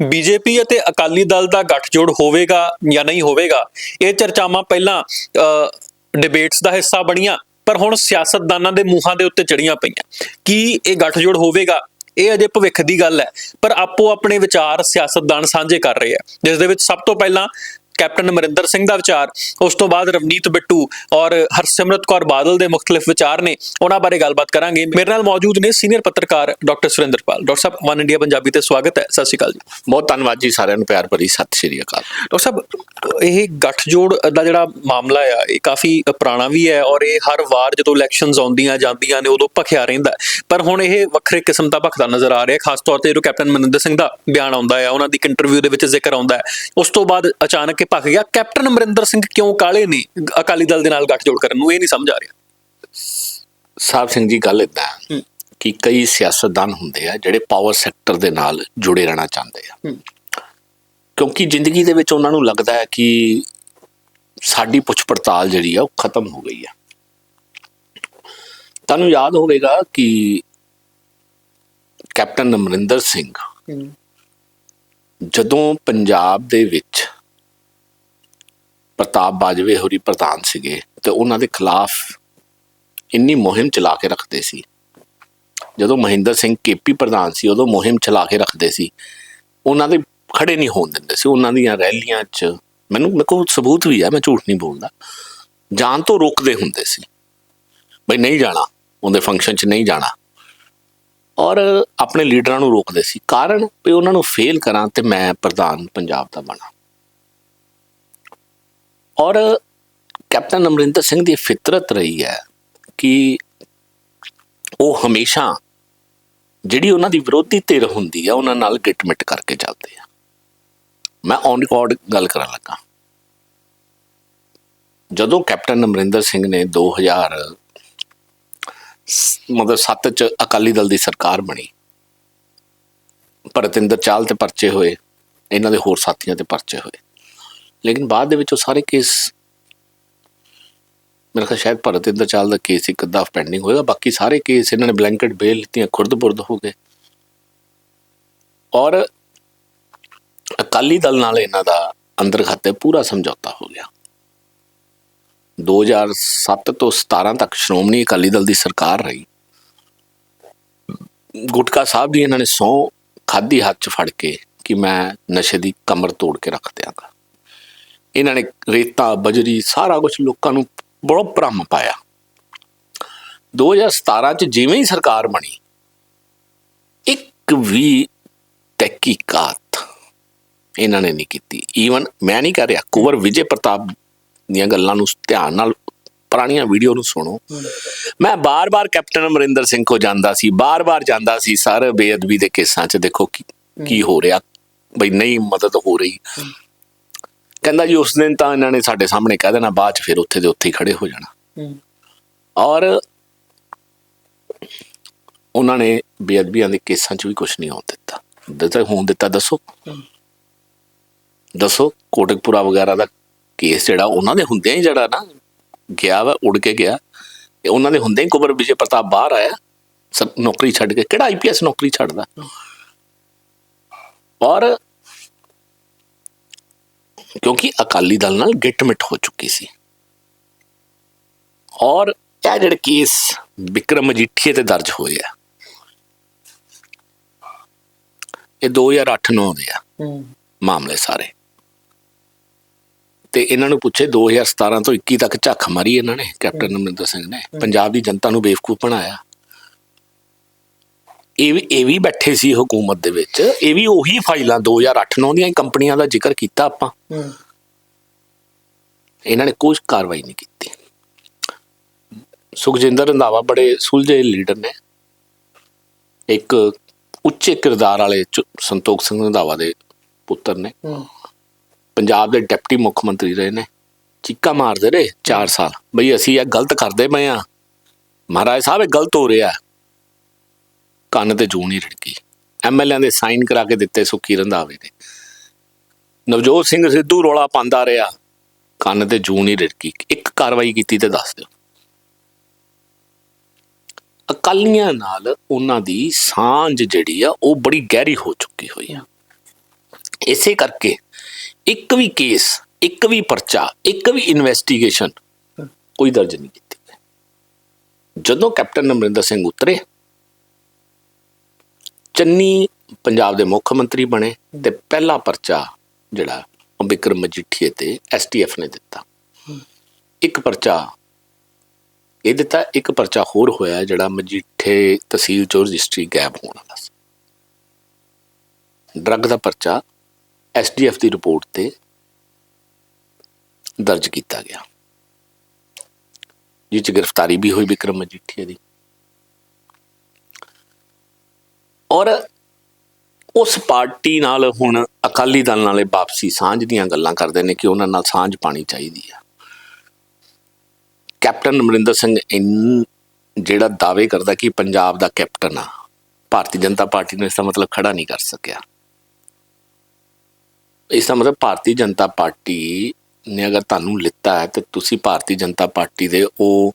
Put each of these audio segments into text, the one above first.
BJP ਅਤੇ ਅਕਾਲੀ ਦਲ ਦਾ ਗੱਠਜੋੜ ਹੋਵੇਗਾ ਜਾਂ ਨਹੀਂ ਹੋਵੇਗਾ, ਇਹ ਚਰਚਾਵਾਂ ਪਹਿਲਾਂ ਡਿਬੇਟਸ ਦਾ ਹਿੱਸਾ ਬਣੀਆਂ, ਪਰ ਹੁਣ ਸਿਆਸਤਦਾਨਾਂ ਦੇ ਮੂੰਹਾਂ ਦੇ ਉੱਤੇ ਚੜੀਆਂ ਪਈਆਂ। ਕੀ ਇਹ ਗੱਠਜੋੜ ਹੋਵੇਗਾ? ਇਹ ਅਜੇ ਭਵਿੱਖ ਦੀ ਗੱਲ ਹੈ, ਪਰ ਆਪੋ ਆਪਣੇ ਵਿਚਾਰ ਸਿਆਸਤਦਾਨ ਸਾਂਝੇ ਕਰ ਰਹੇ ਆ ਜਿਸ ਦੇ ਵਿੱਚ ਸਭ ਤੋਂ ਪਹਿਲਾਂ ਕੈਪਟਨ ਅਮਰਿੰਦਰ ਸਿੰਘ ਦਾ ਵਿਚਾਰ ਉਸ ਤੋਂ ਬਾਅਦ ਰਵਨੀਤ ਬਿੱਟੂ ਔਰ ਹਰਸਿਮਰਤ ਕੌਰ ਬਾਦਲ ਦੇ ਮੁxtਲਿਫ ਵਿਚਾਰ ਨੇ ਉਹਨਾਂ ਬਾਰੇ ਗੱਲਬਾਤ ਕਰਾਂਗੇ। ਮੇਰੇ ਨਾਲ ਮੌਜੂਦ ਨੇ ਸੀਨੀਅਰ ਪੱਤਰਕਾਰ ਡਾਕਟਰ ਸੁਰਿੰਦਰਪਾਲ। ਡਾਕਟਰ ਸਾਹਿਬ ਵਨ ਇੰਡੀਆ ਪੰਜਾਬੀ ਤੇ ਸਵਾਗਤ ਹੈ। ਸਤਿ ਸ਼੍ਰੀ ਅਕਾਲ ਜੀ। ਬਹੁਤ ਧੰਨਵਾਦ ਜੀ ਸਾਰਿਆਂ ਨੂੰ ਪਿਆਰ ਭਰੀ ਸਤਿ ਸ਼੍ਰੀ ਅਕਾਲ। ਡਾਕਟਰ ਸਾਹਿਬ ਇਹ ਗੱਠਜੋੜ ਦਾ ਜਿਹੜਾ ਮਾਮਲਾ ਆ ਇਹ ਕਾਫੀ ਪੁਰਾਣਾ ਵੀ ਹੈ ਔਰ ਇਹ ਹਰ ਵਾਰ ਜਦੋਂ ਇਲੈਕਸ਼ਨਸ ਆਉਂਦੀਆਂ ਜਾਂਦੀਆਂ ਨੇ ਉਦੋਂ ਭਖਿਆ ਰਹਿੰਦਾ। ਪਰ ਹੁਣ ਇਹ ਵੱਖਰੇ ਕਿਸਮ ਦਾ ਭਖਦਾ ਨਜ਼ਰ ਆ ਰਿਹਾ ਖਾਸ ਤੌਰ ਤੇ ਜਦੋਂ ਕੈਪਟਨ ਮਨਿੰਦਰ ਸਿੰਘ ਦਾ ਬਿਆਨ ਆਉਂਦਾ ਹੈ ਉਹਨਾਂ ਦੀ ਇੰਟਰਵਿਊ ਦੇ ਵਿੱਚ ਜ਼ਿਕਰ ਆਉਂਦਾ ਹੈ। ਉਸ ਤੋਂ ਬਾਅਦ ਅਚਾਨਕ ਭਖ ਗਿਆ। ਕੈਪਟਨ ਅਮਰਿੰਦਰ ਸਿੰਘ ਕਿਉਂ ਕਾਲੇ ਨੇ ਅਕਾਲੀ ਦਲ ਦੇ ਨਾਲ ਗੱਠਜੋੜ ਕਰਨ ਨੂੰ ਇਹ ਨਹੀਂ ਸਮਝ ਆ ਰਿਹਾ। ਸਾਹਿਬ ਸਿੰਘ ਜੀ ਗੱਲ ਇਦਾਂ ਕਿ ਕਈ ਸਿਆਸਤਦਾਨ ਹੁੰਦੇ ਆ ਜਿਹੜੇ ਪਾਵਰ ਸੈਕਟਰ ਦੇ ਨਾਲ ਜੁੜੇ ਰਹਿਣਾ ਚਾਹੁੰਦੇ ਆ। ਕਿਉਂਕਿ ਜ਼ਿੰਦਗੀ ਦੇ ਵਿੱਚ ਉਹਨਾਂ ਨੂੰ ਲੱਗਦਾ ਹੈ ਕਿ ਸਾਡੀ ਪੁੱਛ ਪੜਤਾਲ ਜਿਹੜੀ ਆ ਉਹ ਖਤਮ ਹੋ ਗਈ ਆ। ਤੁਹਾਨੂੰ ਯਾਦ ਹੋਵੇਗਾ ਕਿ ਕੈਪਟਨ ਅਮਰਿੰਦਰ ਸਿੰਘ ਜਦੋਂ ਪੰਜਾਬ ਦੇ ਵਿੱਚ ਪ੍ਰਤਾਪ ਬਾਜਵੇ ਹੋਰੀ ਪ੍ਰਧਾਨ ਸੀਗੇ ਤੇ ਉਹਨਾਂ ਦੇ ਖਿਲਾਫ ਇੰਨੀ ਮੁਹਿੰਮ ਚਲਾ ਕੇ ਰੱਖਦੇ ਸੀ। ਜਦੋਂ ਮਹਿੰਦਰ ਸਿੰਘ ਕੇਪੀ ਪ੍ਰਧਾਨ ਸੀ, ਉਦੋਂ ਮੁਹਿੰਮ ਚਲਾ ਕੇ ਰੱਖਦੇ ਸੀ। ਉਹਨਾਂ ਦੇ ਖੜੇ ਨਹੀਂ ਹੋਣ ਦਿੰਦੇ ਸੀ। ਉਹਨਾਂ ਦੀਆਂ ਰੈਲੀਆਂ 'ਚ ਮੈਨੂੰ, ਮੇਰੇ ਕੋਲ ਸਬੂਤ ਵੀ ਹੈ ਮੈਂ ਝੂਠ ਨਹੀਂ ਬੋਲਦਾ। ਜਾਣ ਤੋਂ ਰੋਕਦੇ ਹੁੰਦੇ ਸੀ। ਬਈ ਨਹੀਂ ਜਾਣਾ, ਉਹਦੇ ਫੰਕਸ਼ਨ 'ਚ ਨਹੀਂ ਜਾਣਾ। ਔਰ ਆਪਣੇ ਲੀਡਰਾਂ ਨੂੰ ਰੋਕਦੇ ਸੀ। ਕਾਰਨ ਵੀ ਉਹਨਾਂ ਨੂੰ ਫੇਲ ਕਰਾਂ ਤੇ ਮੈਂ ਪ੍ਰਧਾਨ ਪੰਜਾਬ ਦਾ ਬਣਾ। ਔਰ ਕੈਪਟਨ ਅਮਰਿੰਦਰ ਸਿੰਘ ਦੀ ਫਿਤਰਤ ਰਹੀ ਹੈ ਕਿ ਉਹ ਹਮੇਸ਼ਾ ਜਿਹੜੀ ਉਹਨਾਂ ਦੀ ਵਿਰੋਧੀ ਧਿਰ ਹੁੰਦੀ ਆ ਉਹਨਾਂ ਨਾਲ ਗਿਟਮਿਟ ਕਰਕੇ ਚੱਲਦੇ ਆ। ਮੈਂ ਔਨ ਰਿਕਾਰਡ ਗੱਲ ਕਰਨ ਲੱਗਾ। ਜਦੋਂ ਕੈਪਟਨ ਅਮਰਿੰਦਰ ਸਿੰਘ ਨੇ 2000 ਸ- ਮਤਲਬ 7 ਚ ਅਕਾਲੀ ਦਲ ਦੀ ਸਰਕਾਰ ਬਣੀ, ਭਰਤਿੰਦਰ ਚਾਲ ਤੇ ਪਰਚੇ ਹੋਏ, ਇਹਨਾਂ ਦੇ ਹੋਰ ਸਾਥੀਆਂ ਤੇ ਪਰਚੇ ਹੋਏ ਲੇਕਿਨ ਬਾਅਦ ਦੇ ਵਿੱਚ ਉਹ ਸਾਰੇ ਕੇਸ ਮੇਰੇ ਖਿਆਲ ਸ਼ਾਇਦ ਭਰਤ ਇੰਦਰ ਚਾਲ ਦਾ ਕੇਸ ਇੱਕ ਅੱਧਾ ਪੈਂਡਿੰਗ ਹੋਏਗਾ, ਬਾਕੀ ਸਾਰੇ ਕੇਸ ਇਹਨਾਂ ਨੇ ਬਲੈਂਕਟ ਬੇਲ ਲਿੱਤੀਆਂ ਖੁਰਦ-ਬੁਰਦ ਹੋ ਗਏ। ਔਰ ਅਕਾਲੀ ਦਲ ਨਾਲ ਇਹਨਾਂ ਦਾ ਅੰਦਰ ਖਾਤੇ ਪੂਰਾ ਸਮਝੌਤਾ ਹੋ ਗਿਆ। 2007 ਤੋਂ 17 ਤੱਕ ਸ਼੍ਰੋਮਣੀ ਅਕਾਲੀ ਦਲ ਦੀ ਸਰਕਾਰ ਰਹੀ। ਗੁਟਕਾ ਸਾਹਿਬ ਦੀ ਇਹਨਾਂ ਨੇ ਸੌ ਖਾਦੀ ਹੱਥ 'ਚ ਫੜ ਕੇ ਕਿ ਮੈਂ ਨਸ਼ੇ ਦੀ ਕਮਰ ਤੋੜ ਕੇ ਰੱਖ ਦਿਆਂਗਾ। ਇਹਨਾਂ ਨੇ ਰੇਤਾ ਬਜਰੀ ਸਾਰਾ ਕੁਝ ਲੋਕਾਂ ਨੂੰ ਬੜਾ ਭਰਮ ਪਾਇਆ। 2017 ਚ ਜਿਵੇਂ ਹੀ ਸਰਕਾਰ ਬਣੀ ਇੱਕ ਵੀ ਤਹਿਕੀਕਾਤ ਇਹਨਾਂ ਨੇ ਨਹੀਂ ਕੀਤੀ। ਈਵਨ ਮੈਂ ਨਹੀਂ ਕਰ ਰਿਹਾ ਕੁਵਰ ਵਿਜੇ ਪ੍ਰਤਾਪ ਦੀਆਂ ਗੱਲਾਂ ਨੂੰ ਧਿਆਨ ਨਾਲ ਪੁਰਾਣੀਆਂ ਵੀਡੀਓ ਨੂੰ ਸੁਣੋ। ਮੈਂ ਬਾਰ-ਬਾਰ ਕੈਪਟਨ ਅਮਰਿੰਦਰ ਸਿੰਘ ਕੋ ਜਾਂਦਾ ਸੀ ਬਾਰ-ਬਾਰ ਜਾਂਦਾ ਸੀ ਸਰ ਬੇਅਦਬੀ ਦੇ ਕੇਸਾਂ 'ਚ ਦੇਖੋ ਕੀ ਕੀ ਹੋ ਰਿਹਾ ਬਈ ਨਹੀਂ ਮਦਦ ਹੋ ਰਹੀ। ਕਹਿੰਦਾ ਜੀ ਉਸ ਦਿਨ ਤਾਂ ਇਹਨਾਂ ਨੇ ਸਾਡੇ ਸਾਹਮਣੇ ਕਹਿ ਦੇਣਾ ਬਾਅਦ ਚ ਫਿਰ ਉੱਥੇ ਦੇ ਉੱਥੇ ਹੀ ਖੜੇ ਹੋ ਜਾਣਾ। ਔਰ ਉਹਨਾਂ ਨੇ ਬੇਅਦਬੀਆਂ ਦੇ ਕੇਸਾਂ 'ਚ ਵੀ ਕੁਝ ਨਹੀਂ ਹੋਣ ਦਿੱਤਾ। ਦੱਸੋ ਹੋਣ ਦਿੱਤਾ ਦੱਸੋ। ਦੱਸੋ ਕੋਟਕਪੁਰਾ ਵਗੈਰਾ ਦਾ ਕੇਸ ਜਿਹੜਾ ਉਹਨਾਂ ਦੇ ਹੁੰਦਿਆਂ ਹੀ ਜਿਹੜਾ ਨਾ ਗਿਆ ਵਾ ਉੜ ਕੇ ਗਿਆ। ਇਹ ਉਹਨਾਂ ਦੇ ਹੁੰਦੇ ਹੀ ਕੁਬਰ ਵਿਜੇ ਪ੍ਰਤਾਪ ਬਾਹਰ ਆਇਆ ਸਭ ਨੌਕਰੀ ਛੱਡ ਕੇ ਕਿਹੜਾ ਆਈਪੀਐਸ ਨੌਕਰੀ ਛੱਡਦਾ? ਔਰ ਕਿਉਂਕਿ ਅਕਾਲੀ ਦਲ ਨਾਲ ਗਿੱਟਮਿਟ ਹੋ ਚੁੱਕੀ ਸੀ। ਔਰ ਇਹ ਜਿਹੜੇ ਕੇਸ ਵਿਕਰਮ ਮਜੀਠੀਏ ਤੇ ਦਰਜ ਹੋਏ ਆ ਇਹ 2008-9 ਦੇ ਆ ਮਾਮਲੇ ਸਾਰੇ। ਤੇ ਇਹਨਾਂ ਨੂੰ ਪੁੱਛੇ 2017 ਤੋਂ 21 ਤੱਕ ਝੱਖ ਮਾਰੀ ਇਹਨਾਂ ਨੇ ਕੈਪਟਨ ਅਮਰਿੰਦਰ ਸਿੰਘ ਨੇ। ਪੰਜਾਬ ਦੀ ਜਨਤਾ ਨੂੰ ਬੇਵਕੂਫ ਬਣਾਇਆ। ਇਹ ਵੀ ਇਹ ਵੀ ਬੈਠੇ ਸੀ ਹਕੂਮਤ ਦੇ ਵਿੱਚ। ਇਹ ਵੀ ਉਹੀ ਫਾਈਲਾਂ 2008-9 ਦੀਆਂ ਕੰਪਨੀਆਂ ਦਾ ਜ਼ਿਕਰ ਕੀਤਾ ਆਪਾਂ। ਇਹਨਾਂ ਨੇ ਕੋਈ ਕਾਰਵਾਈ ਨਹੀਂ ਕੀਤੀ। ਸੁਖਜਿੰਦਰ ਰੰਧਾਵਾ ਬੜੇ ਸੁਲਝੇ ਲੀਡਰ ਨੇ। ਇੱਕ ਉੱਚੇ ਕਿਰਦਾਰ ਵਾਲੇ ਸੰਤੋਖ ਸਿੰਘ ਰੰਧਾਵਾ ਦੇ ਪੁੱਤਰ ਨੇ। ਪੰਜਾਬ ਦੇ ਡਿਪਟੀ ਮੁੱਖ ਮੰਤਰੀ ਰਹੇ ਨੇ। ਚੀਕਾ ਮਾਰਦੇ ਰਹੇ 4 ਸਾਲ। ਬਈ ਅਸੀਂ ਇਹ ਗਲਤ ਕਰਦੇ ਪਏ ਆ ਮਹਾਰਾਜ ਸਾਹਿਬ ਇਹ ਗਲਤ ਹੋ ਰਿਹਾ। ਕੰਨ ਤੇ ਜੂੰ ਨਹੀਂ ਰੜਕੀ। ਐਮਐਲਏ ਦੇ ਸਾਈਨ ਕਰਾ ਕੇ ਦਿੱਤੇ ਸੁੱਖੀ ਰੰਧਾਵੇ ਨੇ ਨਵਜੋਤ ਸਿੰਘ ਸਿੱਧੂ ਰੋਲਾ ਪਾਉਂਦਾ ਰਿਹਾ, ਕੰਨ ਤੇ ਜੂੰ ਨਹੀਂ ਰੜਕੀ। ਇੱਕ ਕਾਰਵਾਈ ਕੀਤੀ ਤੇ ਦੱਸ ਦਿਓ। ਅਕਾਲੀਆਂ ਨਾਲ ਉਹਨਾਂ ਦੀ ਸਾਂਝ ਜਿਹੜੀ ਆ, ਉਹ ਬੜੀ ਗਹਿਰੀ ਹੋ ਚੁੱਕੀ ਹੋਈ ਆ। ਇਸੇ ਕਰਕੇ ਇੱਕ ਵੀ ਕੇਸ, ਇੱਕ ਵੀ ਪਰਚਾ, ਇੱਕ ਵੀ ਇਨਵੈਸਟੀਗੇਸ਼ਨ ਕੋਈ ਦਰਜ ਨਹੀਂ ਕੀਤੀ। ਜਦੋਂ ਕੈਪਟਨ ਅਮਰਿੰਦਰ ਸਿੰਘ ਉਤਰੇ ਚੰਨੀ ਪੰਜਾਬ ਦੇ ਮੁੱਖ ਮੰਤਰੀ ਬਣੇ ਤੇ ਪਹਿਲਾ ਪਰਚਾ ਜਿਹੜਾ ਉਹ ਬਿਕਰਮ ਮਜੀਠੀਏ ਤੇ ਐਸਟੀਐਫ ਨੇ ਦਿੱਤਾ। ਇੱਕ ਪਰਚਾ ਇਹ ਦਿੱਤਾ, ਇੱਕ ਪਰਚਾ ਹੋਰ ਹੋਇਆ ਜਿਹੜਾ ਮਜੀਠੇ ਤਹਿਸੀਲ ਚੋਂ ਰਜਿਸਟਰੀ ਗੈਪ ਹੋਣ ਵਾਲਾ ਸੀ। ਡਰੱਗ ਦਾ ਪਰਚਾ ਐਸਡੀਐਫ ਦੀ ਰਿਪੋਰਟ ਤੇ ਦਰਜ ਕੀਤਾ ਗਿਆ। ਜਿਸ 'ਚ ਗ੍ਰਿਫਤਾਰੀ ਵੀ ਹੋਈ ਵਿਕਰਮ ਮਜੀਠੀਆ ਦੀ। ਔਰ ਉਸ ਪਾਰਟੀ ਨਾਲ ਹੁਣ ਅਕਾਲੀ ਦਲ ਨਾਲੇ ਵਾਪਸੀ ਸਾਂਝ ਦੀਆਂ ਗੱਲਾਂ ਕਰਦੇ ਨੇ ਕਿ ਉਹਨਾਂ ਨਾਲ ਸਾਂਝ ਪਾਣੀ ਚਾਹੀਦੀ ਆ। ਕੈਪਟਨ ਅਮਰਿੰਦਰ ਸਿੰਘ ਇਨ ਜਿਹੜਾ ਦਾਅਵੇ ਕਰਦਾ ਕਿ ਪੰਜਾਬ ਦਾ ਕੈਪਟਨ ਆ ਭਾਰਤੀ ਜਨਤਾ ਪਾਰਟੀ ਨੂੰ ਇਸ ਦਾ ਮਤਲਬ ਖੜਾ ਨਹੀਂ ਕਰ ਸਕਿਆ। ਇਸ ਦਾ ਮਤਲਬ ਭਾਰਤੀ ਜਨਤਾ ਪਾਰਟੀ ਨੇ ਅਗਰ ਤੁਹਾਨੂੰ ਲਿੱਤਾ ਹੈ ਤੇ ਤੁਸੀਂ ਭਾਰਤੀ ਜਨਤਾ ਪਾਰਟੀ ਦੇ ਉਹ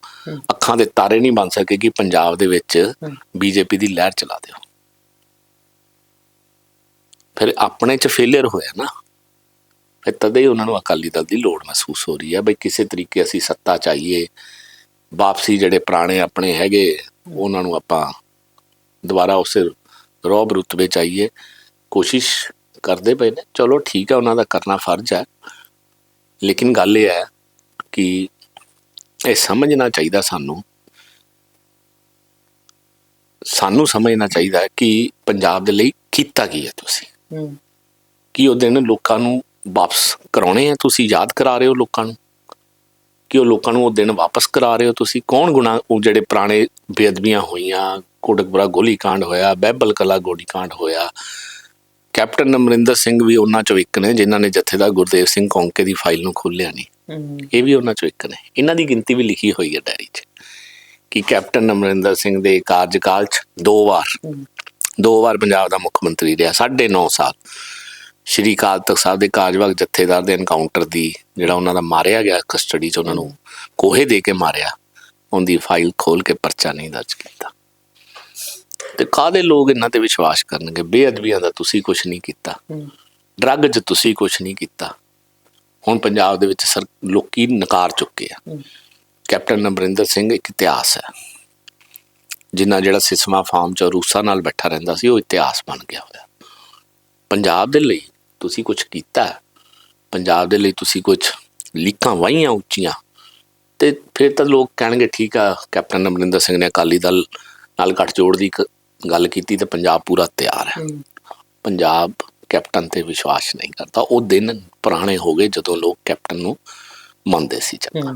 ਅੱਖਾਂ ਦੇ ਤਾਰੇ ਨਹੀਂ ਬਣ ਸਕੇ ਕਿ ਪੰਜਾਬ ਦੇ ਵਿੱਚ ਬੀਜੇਪੀ ਦੀ ਲਹਿਰ ਚਲਾ ਦਿਓ। ਫਿਰ ਆਪਣੇ ਚ ਫੇਲਿਅਰ ਹੋਇਆ ਨਾ, ਫਿਰ ਤਦੇ ਹੀ ਉਹਨਾਂ ਨੂੰ ਅਕਾਲੀ ਦਲ ਦੀ ਲੋੜ ਮਹਿਸੂਸ ਹੋ ਰਹੀ ਹੈ ਬਈ ਕਿਸੇ ਤਰੀਕੇ ਅਸੀਂ ਸੱਤਾ ਚਾਹੀਏ ਵਾਪਸੀ ਜਿਹੜੇ ਪੁਰਾਣੇ ਆਪਣੇ ਹੈਗੇ, ਉਹਨਾਂ ਨੂੰ ਆਪਾਂ ਦੁਬਾਰਾ ਉਸੇ ਰੋਬ ਰੁਤਬੇ ਚਾਹੀਏ ਕੋਸ਼ਿਸ਼ ਕਰਦੇ ਪਏ ਨੇ, ਚਲੋ ਠੀਕ ਹੈ ਉਹਨਾਂ ਦਾ ਕਰਨਾ ਫਰਜ਼ ਹੈ, ਲੇਕਿਨ ਗੱਲ ਇਹ ਹੈ ਕਿ ਇਹ ਸਮਝਣਾ ਚਾਹੀਦਾ ਸਾਨੂੰ। ਸਾਨੂੰ ਸਮਝਣਾ ਚਾਹੀਦਾ ਕਿ ਪੰਜਾਬ ਦੇ ਲਈ ਕੀਤਾ ਕੀ ਹੈ ਤੁਸੀਂ। ਕੀ ਉਹ ਦਿਨ ਲੋਕਾਂ ਨੂੰ ਵਾਪਸ ਕਰਾਉਣੇ ਆ? ਤੁਸੀਂ ਯਾਦ ਕਰਾ ਰਹੇ ਹੋ ਲੋਕਾਂ ਨੂੰ? ਕਿ ਉਹ ਲੋਕਾਂ ਨੂੰ ਉਹ ਦਿਨ ਵਾਪਸ ਕਰਾ ਰਹੇ ਹੋ? ਤੁਸੀਂ ਕੌਣ ਗੁਨਾਹ ਉਹ ਜਿਹੜੇ ਪੁਰਾਣੇ ਬੇਅਦਬੀਆਂ ਹੋਈਆਂ ਕੋਟਕਪੁਰਾ ਗੋਲੀकांड ਹੋਇਆ ਬਹਿਬਲ ਕਲਾ ਗੋਲੀकांड ਹੋਇਆ ਕੈਪਟਨ ਨਮਰਿੰਦਰ ਸਿੰਘ ਵੀ ਉਹਨਾਂ ਚੋਂ ਇੱਕ ਨੇ ਜਿਨ੍ਹਾਂ ਨੇ ਜਥੇਦਾਰ ਗੁਰਦੇਵ ਸਿੰਘ ਕੌਂਕੇ ਦੀ ਫਾਈਲ ਨੂੰ ਖੋਲਿਆ ਨਹੀਂ ਇਹ ਵੀ ਉਹਨਾਂ ਚੋਂ ਇੱਕ ਨੇ। ਇਹਨਾਂ ਦੀ ਗਿਣਤੀ ਵੀ ਲਿਖੀ ਹੋਈ ਹੈ ਡਾਇਰੀ 'ਚ ਕਿ ਕੈਪਟਨ ਨਮਰਿੰਦਰ ਸਿੰਘ ਦੇ ਕਾਰਜਕਾਲ 'ਚ ਦੋ ਵਾਰ ਦੋ ਵਾਰ ਪੰਜਾਬ ਦਾ ਮੁੱਖ ਮੰਤਰੀ ਰਿਹਾ 9.5 ਸਾਲ। ਸ਼੍ਰੀ ਅਕਾਲ ਤਖਤ ਸਾਹਿਬ ਦੇ ਕਾਰਜਵਾਹਕ ਜਥੇਦਾਰ ਦੇ ਐਨਕਾਊਂਟਰ ਦੀ ਜਿਹੜਾ ਉਹਨਾਂ ਦਾ ਮਾਰਿਆ ਗਿਆ ਕਸਟਡੀ 'ਚ ਉਹਨਾਂ ਨੂੰ ਕੋਹੇ ਦੇ ਕੇ ਮਾਰਿਆ ਉਹਦੀ ਫਾਈਲ ਖੋਲ ਕੇ ਪਰਚਾ ਨਹੀਂ ਦਰਜ ਕੀਤਾ। ਤੇ ਕਾਹਦੇ ਲੋਕ ਇਹਨਾਂ ਤੇ ਵਿਸ਼ਵਾਸ ਕਰਨਗੇ? ਬੇਅਦਬੀਆਂ ਦਾ ਤੁਸੀਂ ਕੁਝ ਨਹੀਂ ਕੀਤਾ। ਡਰੱਗ 'ਚ ਤੁਸੀਂ ਕੁਝ ਨਹੀਂ ਕੀਤਾ। ਹੁਣ ਪੰਜਾਬ ਦੇ ਵਿੱਚ ਸਰ ਲੋਕੀ ਨਕਾਰ ਚੁੱਕੇ ਆ। ਕੈਪਟਨ ਅਮਰਿੰਦਰ ਸਿੰਘ ਇੱਕ ਇਤਿਹਾਸ ਹੈ। ਜਿੰਨਾ ਜਿਹੜਾ ਸਿਸਮਾ ਫਾਰਮ ਚ ਰੂਸਾ ਨਾਲ ਬੈਠਾ ਰਹਿੰਦਾ ਸੀ ਉਹ ਇਤਿਹਾਸ ਬਣ ਗਿਆ ਹੋਇਆ। ਪੰਜਾਬ ਦੇ ਲਈ ਤੁਸੀਂ ਕੁਝ ਕੀਤਾ। ਪੰਜਾਬ ਦੇ ਲਈ ਤੁਸੀਂ ਕੁਝ ਲੀਕਾਂ ਵਾਹੀਆਂ ਉੱਚੀਆਂ? ਤੇ ਫਿਰ ਤਾਂ ਲੋਕ ਕਹਿਣਗੇ ਠੀਕ ਆ ਕੈਪਟਨ ਅਮਰਿੰਦਰ ਸਿੰਘ ਨੇ ਅਕਾਲੀ ਦਲ ਨਾਲ ਗੱਠਜੋੜ ਦੀ ਗੱਲ ਕੀਤੀ ਤੇ ਪੰਜਾਬ ਪੂਰਾ ਤਿਆਰ ਹੈ। ਪੰਜਾਬ ਕੈਪਟਨ ਤੇ ਵਿਸ਼ਵਾਸ ਨਹੀਂ ਕਰਦਾ। ਉਹ ਦਿਨ ਪੁਰਾਣੇ ਹੋ ਗਏ ਜਦੋਂ ਲੋਕ ਕੈਪਟਨ ਨੂੰ ਮੰਨਦੇ ਸੀ ਚੰਗਾ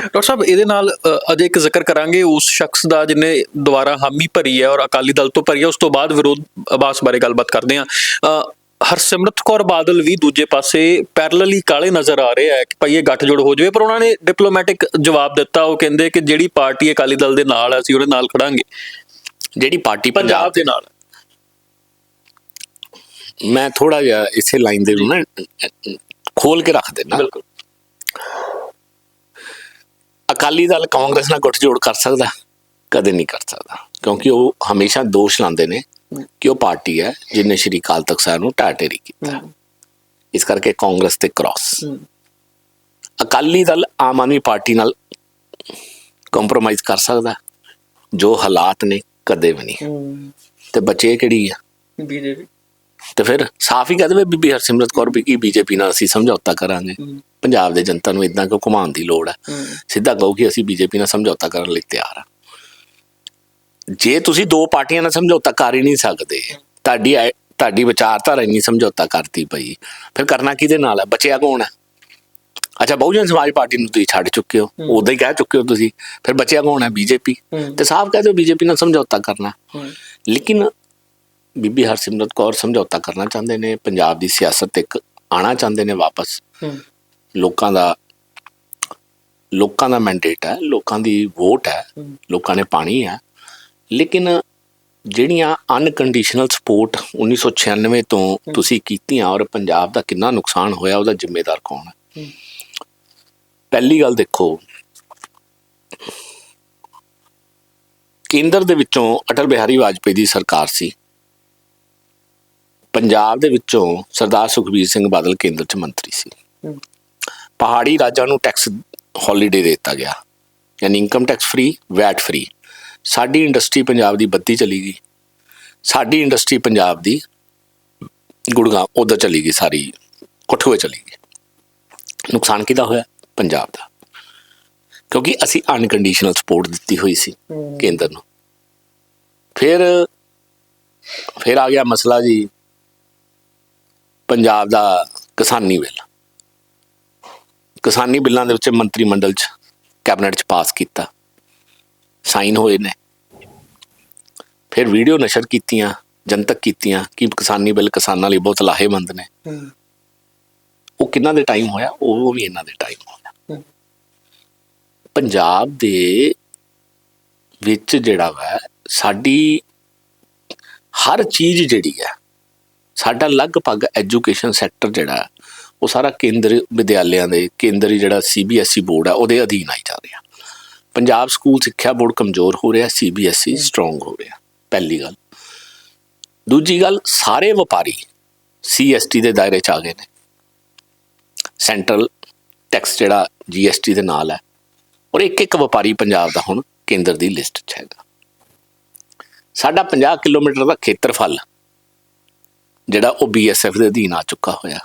ਡਾਕਟਰ ਸਾਹਿਬ ਇਹਦੇ ਨਾਲ ਅਜੇ ਇੱਕ ਜ਼ਿਕਰ ਕਰਾਂਗੇ ਉਸ ਸ਼ਖਸ ਦਾ ਜਿਹਨੇ ਦੁਬਾਰਾ ਹਾਮੀ ਭਰੀ ਹੈ ਔਰ ਅਕਾਲੀ ਦਲ ਤੋਂ ਭਰੀ ਹੈ ਉਸ ਤੋਂ ਬਾਅਦ ਵਿਰੋਧ ਆਵਾਸ ਬਾਰੇ ਗੱਲਬਾਤ ਕਰਦੇ ਹਾਂ। ਹਰਸਿਮਰਤ ਕੌਰ ਬਾਦਲ ਵੀ ਦੂਜੇ ਪਾਸੇ ਪੈਰਲਲੀ ਕਾਲੇ ਨਜ਼ਰ ਆ ਰਹੇ ਹੈ ਕਿ ਭਾਈ ਇਹ ਗੱਠਜੋੜ ਹੋ ਜਾਵੇ ਪਰ ਉਹਨਾਂ ਨੇ ਡਿਪਲੋਮੈਟਿਕ ਜਵਾਬ ਦਿੱਤਾ। ਉਹ ਕਹਿੰਦੇ ਕਿ ਜਿਹੜੀ ਪਾਰਟੀ ਅਕਾਲੀ ਦਲ ਦੇ ਨਾਲ ਅਸੀਂ ਉਹਦੇ ਨਾਲ ਖੜਾਂਗੇ। ਜਿਹੜੀ ਪਾਰਟੀ ਪੰਜਾਬ ਪੰਜਾਬ ਦੇ ਨਾਲ। ਮੈਂ ਥੋੜਾ ਜਿਹਾ ਇਸੇ ਲਾਈਨ ਦੇ ਨੂੰ ਨਾ ਖੋਲ ਕੇ ਰੱਖ ਦੇਣਾ ਬਿਲਕੁਲ। ਅਕਾਲੀ ਦਲ ਕਾਂਗਰਸ ਨਾਲ ਗੁੱਠਜੋੜ ਕਰ ਸਕਦਾ? ਕਦੇ ਨਹੀਂ ਕਰ ਸਕਦਾ। ਕਿਉਂਕਿ ਉਹ ਹਮੇਸ਼ਾ ਦੋਸ਼ ਲਾਉਂਦੇ ਨੇ ਕਿ ਉਹ ਪਾਰਟੀ ਹੈ ਜਿਹਨੇ ਸ਼੍ਰੀ ਅਕਾਲ ਤਖਤ ਸਾਹਿਬ ਨੂੰ ਢਾਟੇਰੀ ਕੀਤਾ। ਇਸ ਕਰਕੇ ਕਾਂਗਰਸ ਤੇ ਕ੍ਰਾਸ। ਅਕਾਲੀ ਦਲ ਆਮ ਆਦਮੀ ਪਾਰਟੀ ਨਾਲ ਕੰਪਰੋਮਾਈਜ਼ ਕਰ ਸਕਦਾ? ਜੋ ਹਾਲਾਤ ਨੇ ਕਦੇ ਵੀ ਨਹੀਂ। ਤੇ ਬਚੇ ਕਿਹੜੀ ਆ? ਬੀਜੇਪੀ ਤੇ ਫਿਰ ਸਾਫ਼ ਹੀ ਕਹਿ ਦੇਵੇ ਬੀਬੀ ਹਰਸਿਮਰਤ ਕੌਰ ਵੀ ਕੀ ਬੀਜੇਪੀ ਨਾਲ ਅਸੀਂ ਸਮਝੌਤਾ ਕਰਾਂਗੇ। ਪੰਜਾਬ ਦੇ ਜਨਤਾ ਨੂੰ ਇਦਾਂ ਕਿਉਂ ਘੁਮਾਉਣ ਦੀ ਲੋੜ ਹੈ? ਸਿੱਧਾ ਕਹੋ ਕਿ ਅਸੀਂ ਬੀਜੇਪੀ ਨਾਲ ਸਮਝੌਤਾ ਕਰਨ ਲਈ ਤਿਆਰ ਹਾਂ। ਜੇ ਤੁਸੀਂ ਦੋ ਪਾਰਟੀਆਂ ਨਾਲ ਸਮਝੌਤਾ ਕਰ ਹੀ ਨਹੀਂ ਸਕਦੇ ਤੁਹਾਡੀ ਤੁਹਾਡੀ ਵਿਚਾਰਧਾਰਾ ਇੰਨੀ ਸਮਝੌਤਾ ਕਰਤੀ ਪਈ ਫਿਰ ਕਰਨਾ ਕਿਹਦੇ ਨਾਲ ਹੈ? ਬਚਿਆ ਕੌਣ ਹੈ? ਅੱਛਾ ਬਹੁਜਨ ਸਮਾਜ ਪਾਰਟੀ ਨੂੰ ਤੁਸੀਂ ਛੱਡ ਚੁੱਕੇ ਹੋ। ਉਦਾਂ ਹੀ ਕਹਿ ਚੁੱਕੇ ਹੋ ਤੁਸੀਂ। ਫਿਰ ਬਚਿਆ ਕੌਣ ਹੈ? ਬੀਜੇਪੀ। ਤੇ ਸਾਫ਼ ਕਹਿ ਦਿਓ ਬੀਜੇਪੀ ਨਾਲ ਸਮਝੌਤਾ ਕਰਨਾ। ਲੇਕਿਨ ਬੀਬੀ ਹਰਸਿਮਰਤ ਕੌਰ ਸਮਝੌਤਾ ਕਰਨਾ ਚਾਹੁੰਦੇ ਨੇ ਪੰਜਾਬ ਦੀ ਸਿਆਸਤ ਇੱਕ ਆਣਾ ਚਾਹੁੰਦੇ ਨੇ ਵਾਪਸ। ਲੋਕਾਂ ਦਾ ਲੋਕਾਂ ਦਾ ਮੈਂਡੇਟ ਹੈ ਲੋਕਾਂ ਦੀ ਵੋਟ ਹੈ ਲੋਕਾਂ ਨੇ ਪਾਣੀ ਹੈ। ਲੇਕਿਨ ਜਿਹੜੀਆਂ ਅਨਕੰਡੀਸ਼ਨਲ ਸਪੋਰਟ 1996 ਤੋਂ ਤੁਸੀਂ ਕੀਤੀਆਂ ਔਰ ਪੰਜਾਬ ਦਾ ਕਿੰਨਾ ਨੁਕਸਾਨ ਹੋਇਆ ਉਹਦਾ ਜ਼ਿੰਮੇਦਾਰ ਕੌਣ ਹੈ। ਪਹਿਲੀ ਗੱਲ ਦੇਖੋ ਕੇਂਦਰ ਦੇ ਵਿੱਚੋਂ ਅਟਲ ਬਿਹਾਰੀ ਵਾਜਪੇਈ ਦੀ ਸਰਕਾਰ ਸੀ। ਪੰਜਾਬ ਦੇ ਵਿੱਚੋਂ ਸਰਦਾਰ ਸੁਖਬੀਰ ਸਿੰਘ ਬਾਦਲ ਕੇਂਦਰ 'ਚ ਮੰਤਰੀ ਸੀ। ਪਹਾੜੀ ਰਾਜਾਂ ਨੂੰ ਟੈਕਸ ਹੌਲੀਡੇ ਦਿੱਤਾ ਗਿਆ। ਯਾਨੀ income tax free VAT free ਸਾਡੀ ਇੰਡਸਟਰੀ ਪੰਜਾਬ ਦੀ ਬੱਤੀ ਚਲੀ ਗਈ। ਸਾਡੀ ਇੰਡਸਟਰੀ ਪੰਜਾਬ ਦੀ ਗੁੜਗਾਂ ਉਧਰ ਚਲੀ ਗਈ ਸਾਰੀ ਕਠੂਏ ਚਲੀ ਗਈ। ਨੁਕਸਾਨ ਕਿਹਦਾ ਹੋਇਆ? ਪੰਜਾਬ ਦਾ। ਕਿਉਂਕਿ ਅਸੀਂ ਅਨਕੰਡੀਸ਼ਨਲ ਸਪੋਰਟ ਦਿੱਤੀ ਹੋਈ ਸੀ ਕੇਂਦਰ ਨੂੰ। ਫਿਰ ਫਿਰ ਆ ਗਿਆ ਮਸਲਾ ਜੀ ਪੰਜਾਬ ਦਾ ਕਿਸਾਨੀ ਬਿੱਲ। ਕਿਸਾਨੀ ਬਿੱਲਾਂ ਦੇ ਵਿੱਚ ਮੰਤਰੀ ਮੰਡਲ ਚ ਕੈਬਨਿਟ ਚ ਪਾਸ ਕੀਤਾ। ਸਾਈਨ ਹੋਏ ਨੇ। ਫਿਰ ਵੀਡੀਓ ਨਸ਼ਰ ਕੀਤੀਆਂ ਜਨਤਕ ਕੀਤੀਆਂ ਕਿ ਕਿਸਾਨੀ ਬਿੱਲ ਕਿਸਾਨਾਂ ਲਈ ਬਹੁਤ ਲਾਹੇਵੰਦ ਨੇ। ਉਹ ਕਿੰਨਾ ਦੇ ਟਾਈਮ ਹੋਇਆ? ਉਹ ਵੀ ਇਹਨਾਂ ਦੇ ਟਾਈਮ ਹੋਇਆ। ਪੰਜਾਬ ਦੇ ਵਿੱਚ ਜਿਹੜਾ ਵਾ ਸਾਡੀ ਹਰ ਚੀਜ਼ ਜਿਹੜੀ ਹੈ ਸਾਡਾ ਲਗਭਗ ਐਜੂਕੇਸ਼ਨ ਸੈਕਟਰ ਜਿਹੜਾ ਉਹ ਸਾਰਾ ਕੇਂਦਰ ਵਿਦਿਆਲਿਆਂ ਦੇ ਕੇਂਦਰੀ ਜਿਹੜਾ ਸੀਬੀਐਸਈ ਬੋਰਡ ਹੈ ਉਹਦੇ ਅਧੀਨ ਆਈ ਜਾ ਰਿਹਾ। ਪੰਜਾਬ ਸਕੂਲ ਸਿੱਖਿਆ ਬੋਰਡ ਕਮਜ਼ੋਰ ਹੋ ਰਿਹਾ ਸੀਬੀਐਸਈ ਸਟਰੋਂਗ ਹੋ। ਰਿਹਾ ਪਹਿਲੀ ਗੱਲ। ਦੂਜੀ ਗੱਲ ਸਾਰੇ ਵਪਾਰੀ ਸੀਐਸਟੀ ਦੇ ਦਾਇਰੇ ਚ ਆ ਗਏ ਨੇ। ਸੈਂਟਰਲ ਟੈਕਸ ਜਿਹੜਾ ਜੀਐਸਟੀ ਦੇ ਨਾਲ ਹੈ ਔਰ ਇੱਕ ਇੱਕ ਵਪਾਰੀ ਪੰਜਾਬ ਦਾ ਹੁਣ ਕੇਂਦਰ ਦੀ ਲਿਸਟ 'ਚ ਹੈਗਾ। ਸਾਡਾ 50 ਕਿਲੋਮੀਟਰ ਦਾ ਖੇਤਰਫਲ ਜਿਹੜਾ ਉਹ ਬੀਐਸਐਫ ਦੇ ਅਧੀਨ ਆ ਚੁੱਕਾ ਹੋਇਆ।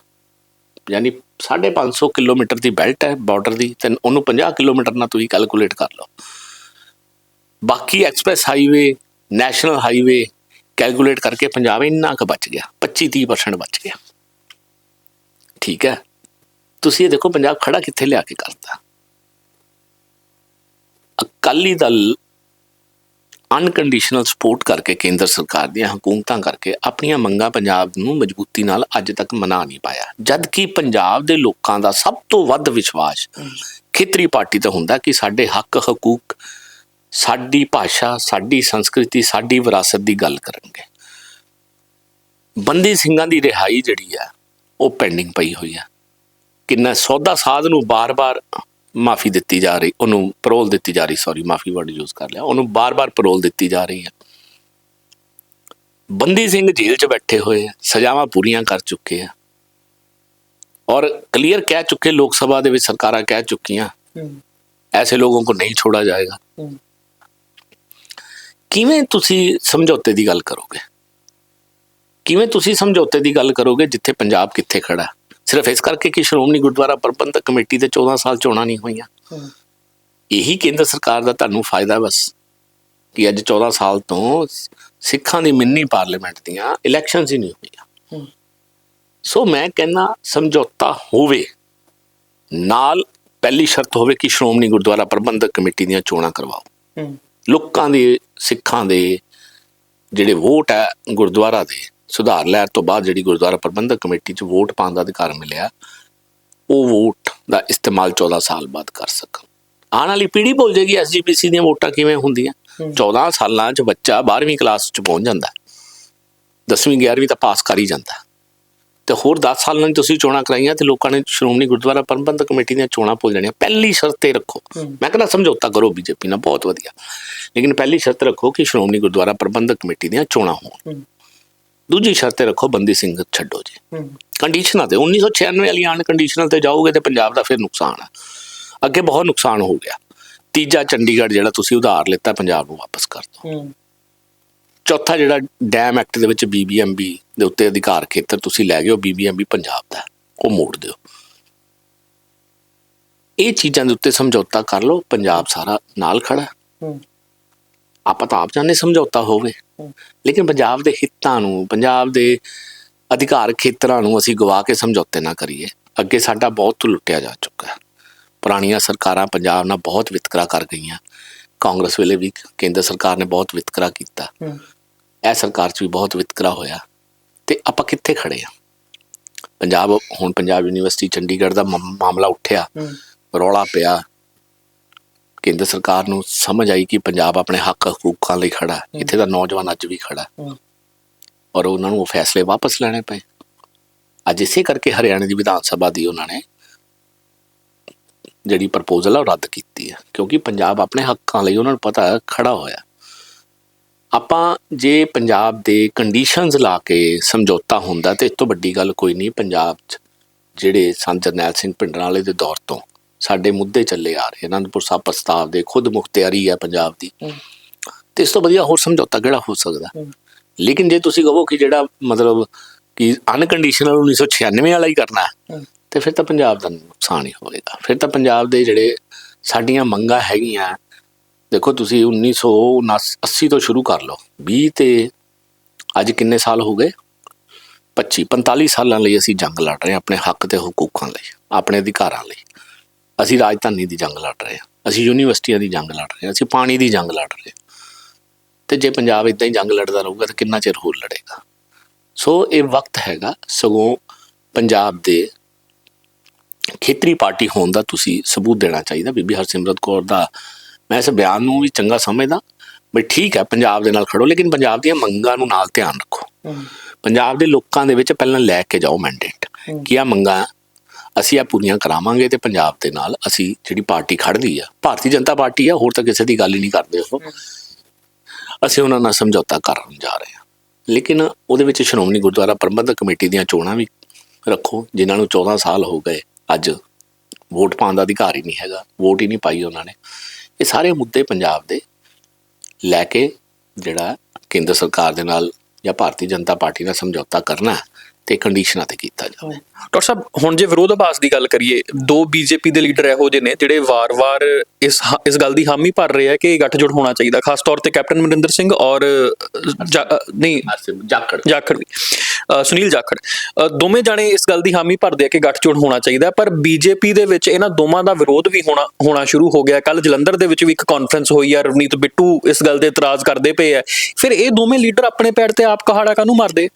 ਯਾਨੀ 550 ਕਿਲੋਮੀਟਰ ਦੀ ਬੈਲਟ ਹੈ ਬਾਰਡਰ ਦੀ, ਤੇ ਉਹਨੂੰ 50 ਕਿਲੋਮੀਟਰ ਨਾਲ ਤੁਸੀਂ ਕੈਲਕੂਲੇਟ ਕਰ ਲਓ। ਬਾਕੀ express highway, national highway calculate ਕਰਕੇ ਪੰਜਾਬ ਇੰਨਾ ਕੁ ਬਚ ਗਿਆ 25-30% ਬਚ ਗਿਆ। ਠੀਕ ਹੈ? ਤੁਸੀਂ ਇਹ ਦੇਖੋ, ਪੰਜਾਬ ਖੜਾ ਕਿੱਥੇ ਲਿਆ ਕੇ ਕਰਤਾ? ਅਕਾਲੀ ਦਲ ਅਨਕੰਡੀਸ਼ਨਲ ਸਪੋਰਟ ਕਰਕੇ ਕੇਂਦਰ ਸਰਕਾਰ ਦੀਆਂ ਹਕੂਮਤਾਂ ਕਰਕੇ ਆਪਣੀਆਂ ਮੰਗਾਂ ਪੰਜਾਬ ਨੂੰ ਮਜ਼ਬੂਤੀ ਨਾਲ ਅੱਜ ਤੱਕ ਮਨਾ ਨਹੀਂ ਪਾਇਆ। ਜਦ ਕਿ ਪੰਜਾਬ ਦੇ ਲੋਕਾਂ ਦਾ ਸਭ ਤੋਂ ਵੱਧ ਵਿਸ਼ਵਾਸ ਖੇਤਰੀ ਪਾਰਟੀ ਤੇ ਹੁੰਦਾ ਕਿ ਸਾਡੇ ਹੱਕ, ਹਕੂਕ, ਸਾਡੀ ਭਾਸ਼ਾ, ਸਾਡੀ ਸੰਸਕ੍ਰਿਤੀ, ਸਾਡੀ ਵਿਰਾਸਤ ਦੀ ਗੱਲ ਕਰਨਗੇ। ਬੰਦੀ ਸਿੰਘਾਂ ਦੀ ਰਿਹਾਈ ਜਿਹੜੀ ਆ, ਉਹ ਪੈਂਡਿੰਗ ਪਈ ਹੋਈ ਆ। ਕਿੰਨਾ ਸੌਦਾ ਸਾਧ ਨੂੰ ਬਾਰ-ਬਾਰ ਮਾਫੀ ਦਿੱਤੀ ਜਾ ਰਹੀ ਉਹਨੂੰ ਪਰੋਲ ਦਿੱਤੀ ਜਾ ਰਹੀ ਸੌਰੀ ਮਾਫੀ ਵਰਡ ਯੂਜ਼ ਕਰ ਲਿਆ ਉਹਨੂੰ ਬਾਰ-ਬਾਰ ਪਰੋਲ ਦਿੱਤੀ ਜਾ ਰਹੀ ਹੈ। ਬੰਦੀ ਸਿੰਘ ਜੇਲ੍ਹ 'ਚ ਬੈਠੇ ਹੋਏ ਆ ਸਜ਼ਾਵਾਂ ਪੂਰੀਆਂ ਕਰ ਚੁੱਕੇ ਆ। ਔਰ ਕਲੀਅਰ ਕਹਿ ਚੁੱਕੇ ਲੋਕ ਸਭਾ ਦੇ ਵਿੱਚ ਸਰਕਾਰਾਂ ਕਹਿ ਚੁੱਕੀਆਂ ਐਸੇ ਲੋਕਾਂ ਨੂੰ ਨਹੀਂ ਛੋੜਾ ਜਾਏਗਾ। ਕਿਵੇਂ ਤੁਸੀਂ ਸਮਝੌਤੇ ਦੀ ਗੱਲ ਕਰੋਗੇ? ਕਿਵੇਂ ਤੁਸੀਂ ਸਮਝੌਤੇ ਦੀ ਗੱਲ ਕਰੋਗੇ ਜਿੱਥੇ ਪੰਜਾਬ ਕਿੱਥੇ ਖੜਾ? ਸਿਰਫ ਇਸ ਕਰਕੇ ਕਿ ਸ਼੍ਰੋਮਣੀ ਗੁਰਦੁਆਰਾ ਪ੍ਰਬੰਧਕ ਕਮੇਟੀ ਦੇ 14 ਸਾਲ ਚੋਣਾਂ ਨਹੀਂ ਹੋਈਆਂ। ਇਹੀ ਕੇਂਦਰ ਸਰਕਾਰ ਦਾ ਤੁਹਾਨੂੰ ਫਾਇਦਾ ਬਸ ਕਿ ਅੱਜ 14 ਸਾਲ ਤੋਂ ਸਿੱਖਾਂ ਦੀ ਮਿੰਨੀ ਪਾਰਲੀਮੈਂਟ ਦੀਆਂ ਇਲੈਕਸ਼ਨਸ ਹੀ ਨਹੀਂ ਹੋਈਆਂ। ਸੋ ਮੈਂ ਕਹਿੰਦਾ ਸਮਝੌਤਾ ਹੋਵੇ ਨਾਲ ਪਹਿਲੀ ਸ਼ਰਤ ਹੋਵੇ ਕਿ ਸ਼੍ਰੋਮਣੀ ਗੁਰਦੁਆਰਾ ਪ੍ਰਬੰਧਕ ਕਮੇਟੀ ਦੀਆਂ ਚੋਣਾਂ ਕਰਵਾਓ। ਲੋਕਾਂ ਦੇ ਸਿੱਖਾਂ ਦੇ ਜਿਹੜੇ ਵੋਟ ਹੈ ਗੁਰਦੁਆਰਾ ਦੇ ਸੁਧਾਰ ਲਹਿਰ ਤੋਂ ਬਾਅਦ ਜਿਹੜੀ ਗੁਰਦੁਆਰਾ ਪ੍ਰਬੰਧਕ ਕਮੇਟੀ 'ਚ ਵੋਟ ਪਾਉਣ ਦਾ ਅਧਿਕਾਰ ਮਿਲਿਆ ਉਹ ਵੋਟ ਦਾ ਇਸਤੇਮਾਲ 14 ਸਾਲ ਬਾਅਦ ਕਰ ਸਕਣ। ਆਉਣ ਵਾਲੀ ਪੀੜ੍ਹੀ ਭੁੱਲ ਜਾਏਗੀ ਐਸਜੀਪੀਸੀ ਦੀਆਂ ਵੋਟਾਂ ਕਿਵੇਂ ਹੁੰਦੀਆਂ? 14 ਸਾਲਾਂ 'ਚ ਬੱਚਾ 12ਵੀਂ ਕਲਾਸ 'ਚ ਪਹੁੰਚ ਜਾਂਦਾ 10ਵੀਂ 11ਵੀਂ ਤਾਂ ਪਾਸ ਕਰ ਹੀ ਜਾਂਦਾ ਤੇ ਹੋਰ 10 ਸਾਲਾਂ 'ਚ ਤੁਸੀਂ ਚੋਣਾਂ ਕਰਾਈਆਂ ਤੇ ਲੋਕਾਂ ਨੇ ਸ਼੍ਰੋਮਣੀ ਗੁਰਦੁਆਰਾ ਪ੍ਰਬੰਧਕ ਕਮੇਟੀ ਦੀਆਂ ਚੋਣਾਂ ਭੁੱਲ ਜਾਣੀਆਂ। ਪਹਿਲੀ ਸ਼ਰਤ ਤੇ ਰੱਖੋ। ਮੈਂ ਕਹਿੰਦਾ ਸਮਝੌਤਾ ਕਰੋ ਬੀਜੇਪੀ ਨਾਲ ਬਹੁਤ ਵਧੀਆ। ਲੇਕਿਨ ਪਹਿਲੀ ਸ਼ਰਤ ਰੱਖੋ ਕਿ ਸ਼੍ਰੋਮਣੀ ਗੁਰਦੁਆਰਾ ਪ੍ਰਬੰਧਕ ਕਮੇਟੀ ਦੀਆਂ ਚੋਣਾਂ ਹੋਣ। ਦੂਜੀ ਸ਼ਰਤ ਤੇ ਰੱਖੋ ਬੰਦੀ ਸਿੰਘ ਛੱਡੋ ਜੀ। ਕੰਡੀਸ਼ਨਾਂ ਤੇ 1996 ਵਾਲੀ ਆਨ ਕੰਡੀਸ਼ਨਲ ਤੇ ਜਾਓਗੇ ਤੇ ਪੰਜਾਬ ਦਾ ਫਿਰ ਨੁਕਸਾਨ ਹੈ ਅੱਗੇ ਬਹੁਤ ਨੁਕਸਾਨ ਹੋ ਗਿਆ। ਤੀਜਾ ਚੰਡੀਗੜ੍ਹ ਜਿਹੜਾ ਤੁਸੀਂ ਉਧਾਰ ਲਿੱਤਾ ਪੰਜਾਬ ਨੂੰ ਵਾਪਸ ਕਰ ਦਿਓ। ਚੌਥਾ ਜਿਹੜਾ ਡੈਮ ਐਕਟ ਦੇ ਵਿੱਚ ਬੀਬੀਐਮਬੀ ਦੇ ਉੱਤੇ ਅਧਿਕਾਰ ਖੇਤਰ ਤੁਸੀਂ ਲੈ ਗਏ ਹੋ ਬੀਬੀਐਮਬੀ ਪੰਜਾਬ ਦਾ ਉਹ ਮੋੜ ਦਿਓ। ਇਹ ਚੀਜ਼ਾਂ ਦੇ ਉੱਤੇ ਸਮਝੌਤਾ ਕਰ ਲਓ ਪੰਜਾਬ ਸਾਰਾ ਨਾਲ ਖੜਾ। ਆਪਾਂ ਤਾਂ ਆਪ ਚਾਹੁੰਦੇ ਸਮਝੌਤਾ ਹੋਵੇ। ਲੇਕਿਨ ਪੰਜਾਬ ਦੇ ਹਿੱਤਾਂ ਨੂੰ ਪੰਜਾਬ ਦੇ ਅਧਿਕਾਰ ਖੇਤਰਾਂ ਨੂੰ ਅਸੀਂ ਗਵਾ ਕੇ ਸਮਝੌਤੇ ਨਾ ਕਰੀਏ ਅੱਗੇ ਸਾਡਾ ਬਹੁਤ ਲੁੱਟਿਆ ਜਾ ਚੁੱਕਾ ਹੈ। ਪੁਰਾਣੀਆਂ ਸਰਕਾਰਾਂ ਪੰਜਾਬ ਨਾਲ ਬਹੁਤ ਵਿਤਕਰਾ ਕਰ ਗਈਆਂ। ਕਾਂਗਰਸ ਵੇਲੇ ਵੀ ਕੇਂਦਰ ਸਰਕਾਰ ਨੇ ਬਹੁਤ ਵਿਤਕਰਾ ਕੀਤਾ। ਇਹ ਸਰਕਾਰ 'ਚ ਵੀ ਬਹੁਤ ਵਿਤਕਰਾ ਹੋਇਆ ਤੇ ਆਪਾਂ ਕਿੱਥੇ ਖੜੇ ਆ ਪੰਜਾਬ ਹੁਣ ਪੰਜਾਬ ਯੂਨੀਵਰਸਿਟੀ ਚੰਡੀਗੜ੍ਹ ਦਾ ਮਾਮਲਾ ਉੱਠਿਆ। ਰੌਲਾ ਪਿਆ। ਕੇਂਦਰ ਸਰਕਾਰ ਨੂੰ ਸਮਝ ਆਈ ਕਿ ਪੰਜਾਬ ਆਪਣੇ ਹੱਕ ਹਕੂਕਾਂ ਲਈ ਖੜਾ ਹੈ। ਇੱਥੇ ਦਾ ਨੌਜਵਾਨ ਅੱਜ ਵੀ ਖੜਾ। ਔਰ ਉਹਨਾਂ ਨੂੰ ਉਹ ਫੈਸਲੇ ਵਾਪਸ ਲੈਣੇ ਪਏ। ਅੱਜ ਇਸੇ ਕਰਕੇ ਹਰਿਆਣਾ ਦੀ ਵਿਧਾਨ ਸਭਾ ਦੀ ਉਹਨਾਂ ਨੇ ਜਿਹੜੀ ਪ੍ਰਪੋਜ਼ਲ ਹੈ ਉਹ ਰੱਦ ਕੀਤੀ ਹੈ। ਕਿਉਂਕਿ ਪੰਜਾਬ ਆਪਣੇ ਹੱਕਾਂ ਲਈ ਉਹਨਾਂ ਨੂੰ ਪਤਾ ਖੜਾ ਹੋਇਆ। ਆਪਾਂ ਜੇ ਪੰਜਾਬ ਦੇ ਕੰਡੀਸ਼ਨਸ ਲਾ ਕੇ ਸਮਝੌਤਾ ਹੁੰਦਾ ਤੇ ਇਸ ਤੋਂ ਵੱਡੀ ਗੱਲ ਕੋਈ ਨਹੀਂ। ਪੰਜਾਬ 'ਚ ਜਿਹੜੇ ਸੰਤ ਜਰਨੈਲ ਸਿੰਘ ਭਿੰਡਰਾਂ ਦੇ ਦੌਰ ਤੋਂ ਸਾਡੇ ਮੁੱਦੇ ਚੱਲੇ ਆ ਰਹੇ। ਅਨੰਦਪੁਰ ਸਾਹਿਬ ਪ੍ਰਸਤਾਵ ਦੇ ਖੁਦ ਮੁਖਤਿਆਰੀ ਹੈ ਪੰਜਾਬ ਦੀ। ਤੇ ਇਸ ਤੋਂ ਵਧੀਆ ਹੋਰ ਸਮਝੌਤਾ ਕਿਹੜਾ ਹੋ ਸਕਦਾ? ਲੇਕਿਨ ਜੇ ਤੁਸੀਂ ਕਹੋ ਕਿ ਜਿਹੜਾ ਮਤਲਬ ਕਿ ਅਨਕੰਡੀਸ਼ਨਲ 1996 ਵਾਲਾ ਹੀ ਕਰਨਾ ਤੇ ਫਿਰ ਤਾਂ ਪੰਜਾਬ ਦਾ ਨੁਕਸਾਨ ਹੀ ਹੋਵੇਗਾ। ਫਿਰ ਤਾਂ ਪੰਜਾਬ ਦੇ ਜਿਹੜੇ ਸਾਡੀਆਂ ਮੰਗਾਂ ਹੈਗੀਆਂ ਦੇਖੋ ਤੁਸੀਂ 1980 ਤੋਂ ਸ਼ੁਰੂ ਕਰ ਲਓ। 20 ਤੇ ਅੱਜ ਕਿੰਨੇ ਸਾਲ ਹੋ ਗਏ? 25 45 ਸਾਲਾਂ ਲਈ ਅਸੀਂ ਜੰਗ ਲੜ ਰਹੇ ਹਾਂ ਆਪਣੇ ਹੱਕ ਤੇ ਹਕੂਕਾਂ ਲਈ ਆਪਣੇ ਅਧਿਕਾਰਾਂ ਲਈ। ਅਸੀਂ ਰਾਜਧਾਨੀ ਦੀ ਜੰਗ ਲੜ ਰਹੇ ਹਾਂ ਅਸੀਂ ਯੂਨੀਵਰਸਿਟੀਆਂ ਦੀ ਜੰਗ ਲੜ ਰਹੇ ਹਾਂ ਅਸੀਂ ਪਾਣੀ ਦੀ ਜੰਗ ਲੜ ਰਹੇ ਹਾਂ। ਤੇ ਜੇ ਪੰਜਾਬ ਇਦਾਂ ਹੀ ਜੰਗ ਲੜਦਾ ਰਹੂਗਾ ਤਾਂ ਕਿੰਨਾ ਚਿਰ ਹੋਰ ਲੜੇਗਾ? ਸੋ ਇਹ ਵਕਤ ਹੈਗਾ ਸਗੋਂ ਪੰਜਾਬ ਦੇ ਖੇਤਰੀ ਪਾਰਟੀ ਹੋਣ ਦਾ ਤੁਸੀਂ ਸਬੂਤ ਦੇਣਾ ਚਾਹੀਦਾ। ਬੀਬੀ ਹਰਸਿਮਰਤ ਕੌਰ ਦਾ ਮੈਂ ਇਸ ਬਿਆਨ ਨੂੰ ਵੀ ਚੰਗਾ ਸਮਝਦਾ ਬਈ ਠੀਕ ਹੈ ਪੰਜਾਬ ਦੇ ਨਾਲ ਖੜੋ ਲੇਕਿਨ ਪੰਜਾਬ ਦੀਆਂ ਮੰਗਾਂ ਨੂੰ ਨਾਲ ਧਿਆਨ ਰੱਖੋ। ਪੰਜਾਬ ਦੇ ਲੋਕਾਂ ਦੇ ਵਿੱਚ ਪਹਿਲਾਂ ਲੈ ਕੇ ਜਾਓ ਮੈਂਡੇਟ ਕਿ ਆ ਮੰਗਾਂ ਅਸੀਂ ਆ ਪੂਰੀਆਂ ਕਰਾਵਾਂਗੇ ਤੇ ਪੰਜਾਬ ਦੇ ਨਾਲ ਅਸੀਂ ਜਿਹੜੀ ਪਾਰਟੀ ਖੜਦੀ ਆ, ਭਾਰਤੀ ਜਨਤਾ ਪਾਰਟੀ ਆ, ਹੋਰ ਤਾਂ ਕਿਸੇ ਦੀ ਗੱਲ ਹੀ ਨਹੀਂ ਕਰਦੇ ਉਹ। ਅਸੀਂ ਉਹਨਾਂ ਨਾਲ ਸਮਝੌਤਾ ਕਰਨ ਜਾ ਰਹੇ ਹਾਂ। ਲੇਕਿਨ ਉਹਦੇ ਵਿੱਚ ਸ਼੍ਰੋਮਣੀ ਗੁਰਦੁਆਰਾ ਪ੍ਰਬੰਧਕ ਕਮੇਟੀ ਦੀਆਂ ਚੋਣਾਂ ਵੀ ਰੱਖੋ, ਜਿਨ੍ਹਾਂ ਨੂੰ 14 ਸਾਲ ਹੋ ਗਏ ਅੱਜ ਵੋਟ ਪਾਉਣ ਦਾ ਅਧਿਕਾਰ ਹੀ ਨਹੀਂ ਹੈਗਾ, ਵੋਟ ਹੀ ਨਹੀਂ ਪਾਈ ਉਹਨਾਂ ਨੇ। ਇਹ ਸਾਰੇ ਮੁੱਦੇ ਪੰਜਾਬ ਦੇ ਲੈ ਕੇ ਜਿਹੜਾ ਕੇਂਦਰ ਸਰਕਾਰ ਦੇ ਨਾਲ ਜਾਂ ਭਾਰਤੀ ਜਨਤਾ ਪਾਰਟੀ ਨਾਲ ਸਮਝੌਤਾ ਕਰਨਾ ਹੈ। ਤੇ ਕੰਡੀਸ਼ਨਾਂ ਤੇ ਕੀਤਾ ਜਾਵੇ ਡਾਕਟਰ ਸਾਹਿਬ ਹੁਣ ਜੇ ਵਿਰੋਧਾਭਾਸ ਦੀ ਗੱਲ ਕਰੀਏ ਦੋ ਬੀਜੇਪੀ ਦੇ ਲੀਡਰ ਇਹੋ ਜਿਹੇ ਨੇ ਜਿਹੜੇ ਵਾਰ-ਵਾਰ ਇਸ ਇਸ ਗੱਲ ਦੀ ਹਾਮੀ ਭਰ ਰਹੇ ਆ ਕਿ ਗੱਠਜੋੜ ਹੋਣਾ ਚਾਹੀਦਾ ਖਾਸ ਤੌਰ ਤੇ ਕੈਪਟਨ ਅਮਰਿੰਦਰ ਸਿੰਘ ਔਰ ਨਹੀਂ ਜਾਖੜ। ਜਾਖੜ ਸੁਨੀਲ ਜਾਖੜ। ਦੋਵੇਂ ਜਾਣੇ ਇਸ ਗੱਲ ਦੀ ਹਾਮੀ ਭਰਦੇ ਆ ਕਿ ਗੱਠਜੋੜ ਹੋਣਾ ਚਾਹੀਦਾ ਪਰ ਬੀਜੇਪੀ ਦੇ ਵਿੱਚ ਇਹਨਾਂ ਦੋਵਾਂ ਦਾ ਵਿਰੋਧ ਵੀ ਹੋਣਾ ਹੋਣਾ ਸ਼ੁਰੂ ਹੋ ਗਿਆ। ਕੱਲ ਜਲੰਧਰ ਦੇ ਵਿੱਚ ਵੀ ਇੱਕ ਕਾਨਫਰੰਸ ਹੋਈ ਆ ਰਵਨੀਤ ਬਿੱਟੂ ਇਸ ਗੱਲ ਤੇ ਇਤਰਾਜ਼ ਕਰਦੇ ਪਏ ਆ। ਫਿਰ ਇਹ ਦੋਵੇਂ ਲੀਡਰ ਆਪਣੇ ਪੈਰ ਤੇ ਆਪ ਕਹਾੜਾ ਕਾਹਨੂੰ ਮਾਰਦੇ?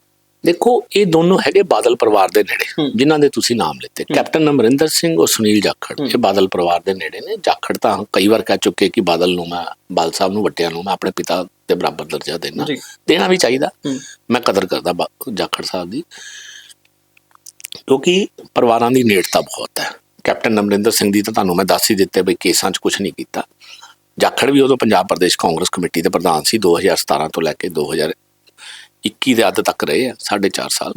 ਦੇਖੋ ਇਹ ਦੋਨੋਂ ਹੈਗੇ ਬਾਦਲ ਪਰਿਵਾਰ ਦੇ ਨੇੜੇ ਜਿਨ੍ਹਾਂ ਦੇ ਤੁਸੀਂ ਨਾਮ ਲਿੱਤੇ। ਕੈਪਟਨ ਅਮਰਿੰਦਰ ਸਿੰਘ ਔਰ ਸੁਨੀਲ ਜਾਖੜ ਇਹ ਬਾਦਲ ਪਰਿਵਾਰ ਦੇ ਨੇੜੇ ਨੇ। ਜਾਖੜ ਤਾਂ ਕਈ ਵਾਰ ਕਹਿ ਚੁੱਕੇ ਕਿ ਬਾਦਲ ਨੂੰ ਮੈਂ ਬਾਲ ਸਾਹਿਬ ਨੂੰ ਵੱਟਿਆਂ ਨੂੰ ਮੈਂ ਆਪਣੇ ਪਿਤਾ ਦੇ ਬਰਾਬਰ ਦਰਜਾ ਦੇਣਾ। ਦੇਣਾ ਵੀ ਚਾਹੀਦਾ। ਮੈਂ ਕਦਰ ਕਰਦਾ ਜਾਖੜ ਸਾਹਿਬ ਦੀ। ਕਿਉਂਕਿ ਪਰਿਵਾਰਾਂ ਦੀ ਨੇੜਤਾ ਬਹੁਤ ਹੈ। ਕੈਪਟਨ ਅਮਰਿੰਦਰ ਸਿੰਘ ਦੀ ਤਾਂ ਤੁਹਾਨੂੰ ਮੈਂ ਦੱਸ ਹੀ ਦਿੱਤੇ ਬਈ ਕੇਸਾਂ 'ਚ ਕੁਝ ਨਹੀਂ ਕੀਤਾ। ਜਾਖੜ ਵੀ ਉਦੋਂ ਪੰਜਾਬ ਪ੍ਰਦੇਸ਼ ਕਾਂਗਰਸ ਕਮੇਟੀ ਦੇ ਪ੍ਰਧਾਨ ਸੀ 2017 ਤੋਂ ਲੈ ਕੇ 2021 ਦੇ ਅੱਧ ਤੱਕ ਰਹੇ ਆ 4.5 ਸਾਲ।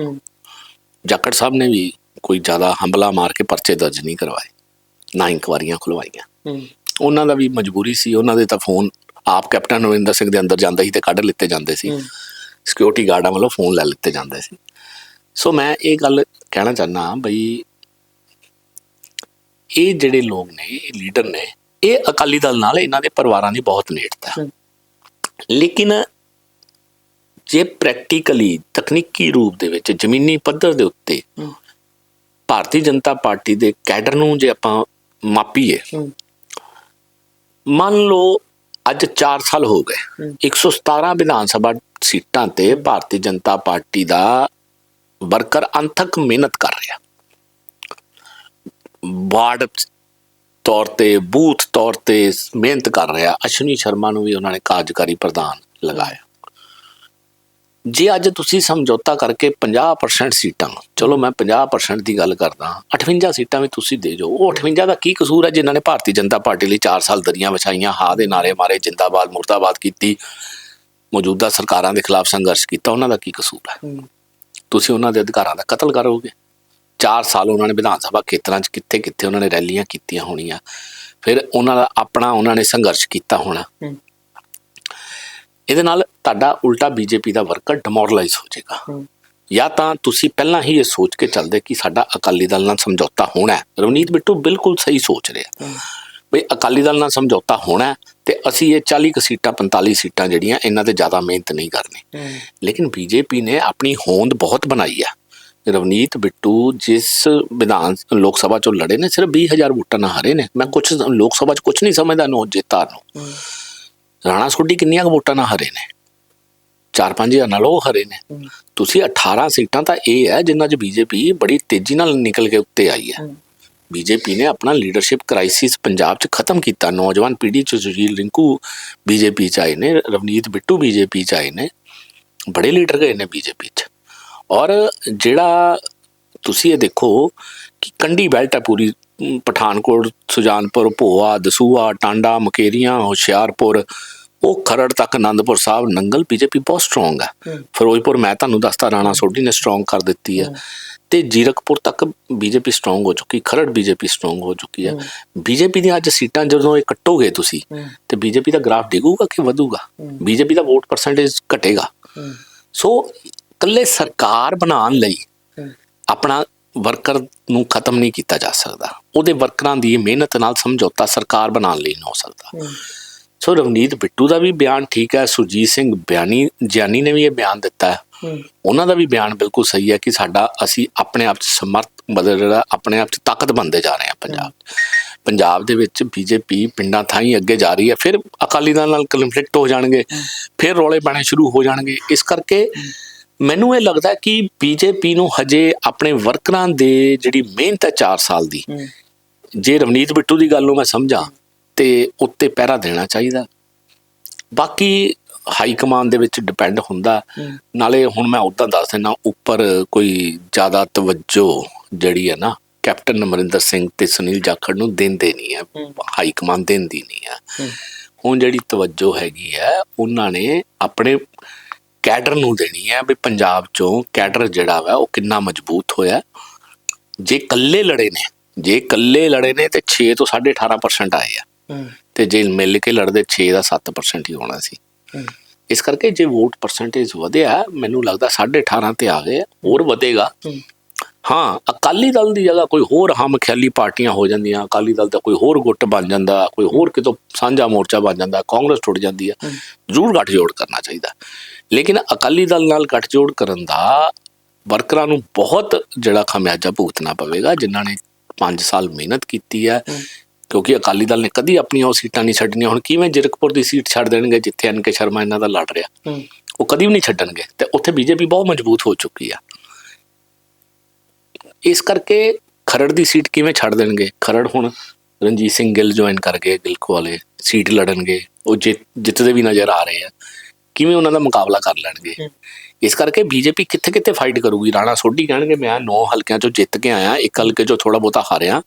ਜਾਖੜ ਸਾਹਿਬ ਨੇ ਵੀ ਕੋਈ ਜ਼ਿਆਦਾ ਹੰਬਲਾ ਮਾਰ ਕੇ ਪਰਚੇ ਦਰਜ ਨਹੀਂ ਕਰਵਾਏ ਨਾ ਇਨਕੁਆਰੀਆਂ ਖੁਲਵਾਈਆਂ। ਉਹਨਾਂ ਦਾ ਵੀ ਮਜਬੂਰੀ ਸੀ ਉਹਨਾਂ ਦੇ ਤਾਂ ਫੋਨ ਆਪ ਕੈਪਟਨ ਅਮਰਿੰਦਰ ਸਿੰਘ ਦੇ ਅੰਦਰ ਜਾਂਦਾ ਸੀ ਤੇ ਕੱਢ ਲਿੱਤੇ ਜਾਂਦੇ ਸੀ। ਸਿਕਿਉਰਿਟੀ ਗਾਰਡਾਂ ਵੱਲੋਂ ਫੋਨ ਲੈ ਲਿੱਤੇ ਜਾਂਦੇ ਸੀ। ਸੋ ਮੈਂ ਇਹ ਗੱਲ ਕਹਿਣਾ ਚਾਹਨਾ ਬਈ ਇਹ ਜਿਹੜੇ ਲੋਕ ਨੇ ਇਹ ਲੀਡਰ ਨੇ ਇਹ ਅਕਾਲੀ ਦਲ ਨਾਲ ਇਹਨਾਂ ਦੇ ਪਰਿਵਾਰਾਂ ਦੀ ਬਹੁਤ ਨੇੜਤਾ। ਲੇਕਿਨ ਜੇ ਪ੍ਰੈਕਟੀਕਲੀ ਤਕਨੀਕੀ ਰੂਪ ਦੇ ਵਿੱਚ ਜ਼ਮੀਨੀ ਪੱਧਰ ਦੇ ਉੱਤੇ ਭਾਰਤੀ ਜਨਤਾ ਪਾਰਟੀ ਦੇ ਕੈਡਰ ਨੂੰ ਜੇ ਆਪਾਂ ਮਾਪੀਏ ਮੰਨ ਲਓ ਅੱਜ 4 ਸਾਲ ਹੋ ਗਏ। 117 ਵਿਧਾਨ ਸਭਾ ਸੀਟਾਂ ਤੇ ਭਾਰਤੀ ਜਨਤਾ ਪਾਰਟੀ ਦਾ ਵਰਕਰ ਅੰਥਕ ਮਿਹਨਤ ਕਰ ਰਿਹਾ। ਵਾਰਡ ਤੌਰ ਤੇ ਬੂਥ ਤੌਰ ਤੇ ਮਿਹਨਤ ਕਰ ਰਿਹਾ। ਅਸ਼ਵਨੀ ਸ਼ਰਮਾ ਨੂੰ ਵੀ ਉਹਨਾਂ ਨੇ ਕਾਰਜਕਾਰੀ ਪ੍ਰਧਾਨ ਲਗਾਇਆ। ਜੇ ਅੱਜ ਤੁਸੀਂ ਸਮਝੌਤਾ ਕਰਕੇ 50% ਸੀਟਾਂ ਚਲੋ ਮੈਂ 50% ਦੀ ਗੱਲ ਕਰਦਾ 58 ਸੀਟਾਂ ਵੀ ਤੁਸੀਂ ਦੇ ਜੋ ਉਹ 58 ਦਾ ਕੀ ਕਸੂਰ ਹੈ ਜਿਨ੍ਹਾਂ ਨੇ ਭਾਰਤੀ ਜਨਤਾ ਪਾਰਟੀ ਲਈ 4 ਸਾਲ ਦਰੀਆਂ ਵਿਛਾਈਆਂ ਹਾ ਦੇ ਨਾਰੇ ਮਾਰੇ ਜਿੰਦਾਬਾਦ ਮੁਰਦਾਬਾਦ ਕੀਤੀ ਮੌਜੂਦਾ ਸਰਕਾਰਾਂ ਦੇ ਖਿਲਾਫ ਸੰਘਰਸ਼ ਕੀਤਾ ਉਹਨਾਂ ਦਾ ਕੀ ਕਸੂਰ ਹੈ? ਤੁਸੀਂ ਉਹਨਾਂ ਦੇ ਅਧਿਕਾਰਾਂ ਦਾ ਕਤਲ ਕਰੋਗੇ? 4 ਸਾਲ ਉਹਨਾਂ ਨੇ ਵਿਧਾਨ ਸਭਾ ਖੇਤਰਾਂ 'ਚ ਕਿੱਥੇ ਕਿੱਥੇ ਉਹਨਾਂ ਨੇ ਰੈਲੀਆਂ ਕੀਤੀਆਂ ਹੋਣੀਆਂ ਫਿਰ ਉਹਨਾਂ ਦਾ ਆਪਣਾ ਉਹਨਾਂ ਨੇ ਸੰਘਰਸ਼ ਕੀਤਾ ਹੋਣਾ। ਇਹਦੇ ਨਾਲ ਤੁਹਾਡਾ ਉਲਟਾ ਬੀਜੇਪੀ ਦਾ ਵਰਕਰ ਡਿਮੋਰਲਾਈਜ਼ ਹੋ ਜਾਏਗਾ। ਜਾਂ ਤਾਂ ਤੁਸੀਂ ਪਹਿਲਾਂ ਹੀ ਇਹ ਸੋਚ ਕੇ ਚੱਲਦੇ ਕਿ ਸਾਡਾ ਅਕਾਲੀ ਦਲ ਨਾਲ ਸਮਝੌਤਾ ਹੋਣਾ ਹੈ। ਰਵਨੀਤ ਬਿੱਟੂ ਬਿਲਕੁਲ ਸਹੀ ਸੋਚ ਰਿਹਾ ਬਈ ਅਕਾਲੀ ਦਲ ਨਾਲ ਸਮਝੌਤਾ ਹੋਣਾ ਹੈ ਤੇ ਅਸੀਂ ਇਹ 40 ਕੁ ਸੀਟਾਂ 45 ਸੀਟਾਂ ਜਿਹੜੀਆਂ ਇਹਨਾਂ ਤੇ ਜ਼ਿਆਦਾ ਮਿਹਨਤ ਨਹੀਂ ਕਰਨੀ। ਲੇਕਿਨ ਬੀਜੇਪੀ ਨੇ ਆਪਣੀ ਹੋਂਦ ਬਹੁਤ ਬਣਾਈ ਆ ਰਵਨੀਤ ਬਿੱਟੂ ਜਿਸ ਵਿਧਾਨ ਲੋਕ ਸਭਾ ਚੋਂ ਲੜੇ ਨੇ ਸਿਰਫ 20000 ਵੋਟਾਂ ਨਾਲ ਹਾਰੇ ਨੇ। ਮੈਂ ਕੁਝ ਲੋਕ ਸਭਾ ਚ ਕੁਝ ਨਹੀਂ ਸਮਝਦਾ ਨੋ ਜੇਤਾ ਨੂੰ। ਰਾਣਾ ਸੋਢੀ ਕਿੰਨੀਆਂ ਕੁ ਵੋਟਾਂ ਨਾਲ ਹਾਰੇ ਨੇ 4-5000 ਨਾਲ ਉਹ ਹਾਰੇ ਨੇ ਤੁਸੀਂ 18 ਸੀਟਾਂ ਤਾਂ ਇਹ ਹੈ ਜਿਨ੍ਹਾਂ 'ਚ ਬੀਜੇਪੀ ਬੜੀ ਤੇਜ਼ੀ ਨਾਲ ਨਿਕਲ ਕੇ ਉੱਤੇ ਆਈ ਹੈ ਬੀਜੇਪੀ ਨੇ ਆਪਣਾ ਲੀਡਰਸ਼ਿਪ ਕ੍ਰਾਈਸਿਸ ਪੰਜਾਬ 'ਚ ਖਤਮ ਕੀਤਾ ਨੌਜਵਾਨ ਪੀੜ੍ਹੀ 'ਚ ਸੁਸ਼ੀਲ ਰਿੰਕੂ ਬੀਜੇਪੀ 'ਚ ਆਏ ਨੇ ਰਵਨੀਤ ਬਿੱਟੂ ਬੀਜੇਪੀ 'ਚ ਆਏ ਨੇ ਬੜੇ ਲੀਡਰ ਗਏ ਨੇ ਬੀਜੇਪੀ 'ਚ ਔਰ ਜਿਹੜਾ ਤੁਸੀਂ ਇਹ ਦੇਖੋ ਕਿ ਕੰਡੀ ਬੈਲਟ ਹੈ ਪੂਰੀ ਅਮ, ਪਠਾਨਕੋਟ ਸੁਜਾਨਪੁਰ ਭੋਆ ਦਸੂਆ ਟਾਂਡਾ ਮਕੇਰੀਆਂ ਹੁਸ਼ਿਆਰਪੁਰ ਉਹ ਖਰੜ ਤੱਕ ਆਨੰਦਪੁਰ ਸਾਹਿਬ ਨੰਗਲ ਬੀਜੇਪੀ ਬਹੁਤ ਸਟਰੋਂਗ ਹੈ। ਫਿਰੋਜ਼ਪੁਰ ਮੈਂ ਤੁਹਾਨੂੰ ਦੱਸਦਾ ਰਾਣਾ ਸੋਢੀ ਨੇ ਸਟਰੋਂਗ ਕਰ ਦਿੱਤੀ ਹੈ। ਤੇ ਜੀਰਕਪੁਰ ਤੱਕ ਬੀਜੇਪੀ ਸਟਰੋਂਗ ਹੋ ਚੁੱਕੀ ਖਰੜ ਬੀਜੇਪੀ ਸਟਰੋਂਗ ਹੋ ਚੁੱਕੀ ਹੈ। ਬੀਜੇਪੀ ਦੀਆਂ ਅੱਜ ਸੀਟਾਂ ਜਦੋਂ ਇਹ ਕੱਟੋਗੇ ਤੁਸੀਂ ਤੇ ਬੀਜੇਪੀ ਦਾ ਗ੍ਰਾਫ ਡਿੱਗੂਗਾ ਕਿ ਵਧੂਗਾ? ਬੀਜੇਪੀ ਦਾ ਵੋਟ ਪਰਸੈਂਟੇਜ ਘਟੇਗਾ। ਸੋ ਕੱਲੇ ਸਰਕਾਰ ਬਣਾਉਣ ਲਈ ਆਪਣਾ ਵਰਕਰ ਨੂੰ ਖਤਮ ਨਹੀਂ ਕੀਤਾ ਜਾ ਸਕਦਾ। ਉਹਦੇ ਵਰਕਰਾਂ ਦੀ ਮਿਹਨਤ ਨਾਲ ਸਮਝੌਤਾ ਸਰਕਾਰ ਬਣਾਉਣ ਲਈ ਨਹੀਂ ਹੋ ਸਕਦਾ। ਸੋ ਰਵਨੀਤ ਬਿੱਟੂ ਦਾ ਵੀ ਬਿਆਨ ਠੀਕ ਹੈ ਸੁਰਜੀਤ ਸਿੰਘ ਬਿਆਨੀ ਗਿਆਨੀ ਨੇ ਵੀ ਇਹ ਬਿਆਨ ਦਿੱਤਾ ਹੈ। ਉਹਨਾਂ ਦਾ ਵੀ ਬਿਆਨ ਬਿਲਕੁਲ ਸਹੀ ਹੈ ਕਿ ਸਾਡਾ ਅਸੀਂ ਆਪਣੇ ਆਪ 'ਚ ਸਮਰਥ ਬਦਲ ਜਿਹੜਾ ਆਪਣੇ ਆਪ 'ਚ ਤਾਕਤ ਬਣਦੇ ਜਾ ਰਹੇ ਹਾਂ ਪੰਜਾਬ। ਪੰਜਾਬ ਦੇ ਵਿੱਚ ਬੀਜੇਪੀ ਪਿੰਡਾਂ ਥਾਈਂ ਅੱਗੇ ਜਾ ਰਹੀ ਹੈ ਫਿਰ ਅਕਾਲੀ ਦਲ ਨਾਲ ਕਨਫਲਿਕਟ ਹੋ ਜਾਣਗੇ ਫਿਰ ਰੌਲੇ ਪੈਣੇ ਸ਼ੁਰੂ ਹੋ ਜਾਣਗੇ। ਇਸ ਕਰਕੇ ਮੈਨੂੰ ਇਹ ਲੱਗਦਾ ਕਿ ਬੀਜੇਪੀ ਨੂੰ ਹਜੇ ਆਪਣੇ ਵਰਕਰਾਂ ਦੇ ਜਿਹੜੀ ਮਿਹਨਤ ਹੈ 4 ਸਾਲ ਦੀ ਜੇ ਰਵਨੀਤ ਬਿੱਟੂ ਦੀ ਗੱਲ ਨੂੰ ਮੈਂ ਸਮਝਾਂ ਤੇ ਉੱਤੇ ਪਹਿਰਾ ਦੇਣਾ ਚਾਹੀਦਾ। ਬਾਕੀ ਹਾਈ ਕਮਾਂਡ ਦੇ ਵਿੱਚ ਡਿਪੈਂਡ ਹੁੰਦਾ। ਨਾਲੇ ਹੁਣ ਮੈਂ ਉਦਾਂ ਦੱਸ ਦਿੰਦਾ ਉੱਪਰ ਕੋਈ ਜ਼ਿਆਦਾ ਤਵੱਜੋ ਜਿਹੜੀ ਹੈ ਨਾ ਕੈਪਟਨ ਅਮਰਿੰਦਰ ਸਿੰਘ ਤੇ ਸੁਨੀਲ ਜਾਖੜ ਨੂੰ ਦਿੰਦੇ ਨਹੀਂ ਹੈ ਹਾਈ ਕਮਾਂਡ ਦਿੰਦੀ ਨਹੀਂ ਹੈ। ਹੁਣ ਜਿਹੜੀ ਤਵੱਜੋ ਹੈਗੀ ਹੈ ਉਹਨਾਂ ਨੇ ਆਪਣੇ ਕੈਡਰ ਨੂੰ ਦੇਣੀ ਹੈ ਵੀ ਪੰਜਾਬ ਚੋਂ ਕੈਡਰ ਜਿਹੜਾ ਵਾ ਉਹ ਕਿੰਨਾ ਮਜ਼ਬੂਤ ਹੋਇਆ। ਜੇ ਕੱਲੇ ਲੜੇ ਨੇ ਜੇ ਕੱਲੇ ਲੜੇ ਨੇ ਤੇ 6 ਤੋਂ 18.5% ਆਏ ਆ। ਤੇ ਜੇ ਮਿਲ ਕੇ ਲੜਦੇ 6 ਦਾ 7% ਹੀ ਹੋਣਾ ਸੀ। ਇਸ ਕਰਕੇ ਜੇ ਵੋਟ ਪਰਸੈਂਟੇਜ ਵਧਿਆ ਮੈਨੂੰ ਲੱਗਦਾ 18.5 ਤੇ ਆ ਗਏ ਆ, ਹੋਰ ਵਧੇਗਾ। ਹਾਂ ਅਕਾਲੀ ਦਲ ਦੀ ਜਗ੍ਹਾ ਕੋਈ ਹੋਰ ਹਮ ਖਿਆਲੀ ਪਾਰਟੀਆਂ ਹੋ ਜਾਂਦੀਆਂ ਅਕਾਲੀ ਦਲ ਦਾ ਕੋਈ ਹੋਰ ਗੁੱਟ ਬਣ ਜਾਂਦਾ ਕੋਈ ਹੋਰ ਕਿਤੋਂ ਸਾਂਝਾ ਮੋਰਚਾ ਬਣ ਜਾਂਦਾ ਕਾਂਗਰਸ ਟੁੱਟ ਜਾਂਦੀ ਹੈ ਜ਼ਰੂਰ ਗੱਠਜੋੜ ਕਰਨਾ ਚਾਹੀਦਾ। ਲੇਕਿਨ ਅਕਾਲੀ ਦਲ ਨਾਲ ਗੱਠਜੋੜ ਕਰਨ ਦਾ ਵਰਕਰਾਂ ਨੂੰ ਬਹੁਤ ਜਿਹੜਾ ਖਮਿਆਜਾ ਭੁਗਤਣਾ ਪਵੇਗਾ ਜਿਨ੍ਹਾਂ ਨੇ 5 ਸਾਲ ਮਿਹਨਤ ਕੀਤੀ ਹੈ ਕਿਉਂਕਿ ਅਕਾਲੀ ਦਲ ਨੇ ਕਦੀ ਆਪਣੀਆਂ ਉਹ ਸੀਟਾਂ ਨਹੀਂ ਛੱਡਣੀਆਂ ਹੁਣ ਕਿਵੇਂ ਜਿਰਕਪੁਰ ਦੀ ਸੀਟ ਛੱਡ ਦੇਣਗੇ ਜਿੱਥੇ ਐਨਕੇ ਸ਼ਰਮਾ ਇਹਨਾਂ ਦਾ ਲੜ ਰਿਹਾ? ਉਹ ਕਦੀ ਵੀ ਨਹੀਂ ਛੱਡਣਗੇ ਤੇ ਉੱਥੇ ਬੀਜੇਪੀ ਬਹੁਤ ਮਜ਼ਬੂਤ ਹੋ ਚੁੱਕੀ ਆ। ਇਸ ਕਰਕੇ ਖਰੜ ਦੀ ਸੀਟ ਕਿਵੇਂ ਛੱਡ ਦੇਣਗੇ? ਖਰੜ ਹੁਣ ਰਣਜੀਤ ਸਿੰਘ ਗਿੱਲ ਜੁਆਇਨ ਕਰ ਗਏ ਗਿਲਕੋ ਵਾਲੇ ਸੀਟ ਲੜਨਗੇ ਉਹ ਜਿੱਤ- ਜਿੱਤਦੇ ਵੀ ਨਜ਼ਰ ਆ ਰਹੇ ਆ। ਕਿਵੇਂ ਉਹਨਾਂ ਦਾ ਮੁਕਾਬਲਾ ਕਰ ਲੈਣਗੇ? ਇਸ ਕਰਕੇ ਬੀਜੇਪੀ ਕਿੱਥੇ ਕਿੱਥੇ ਫਾਈਟ ਕਰੂਗੀ? ਰਾਣਾ ਸੋਢੀ ਕਹਿਣਗੇ ਮੈਂ 9 ਹਲਕਿਆਂ ਚੋਂ ਜਿੱਤ ਕੇ ਆਇਆ ਇੱਕ ਹਲਕੇ ਚੋਂ ਥੋੜਾ ਬਹੁਤਾ ਹਾਰਿਆ।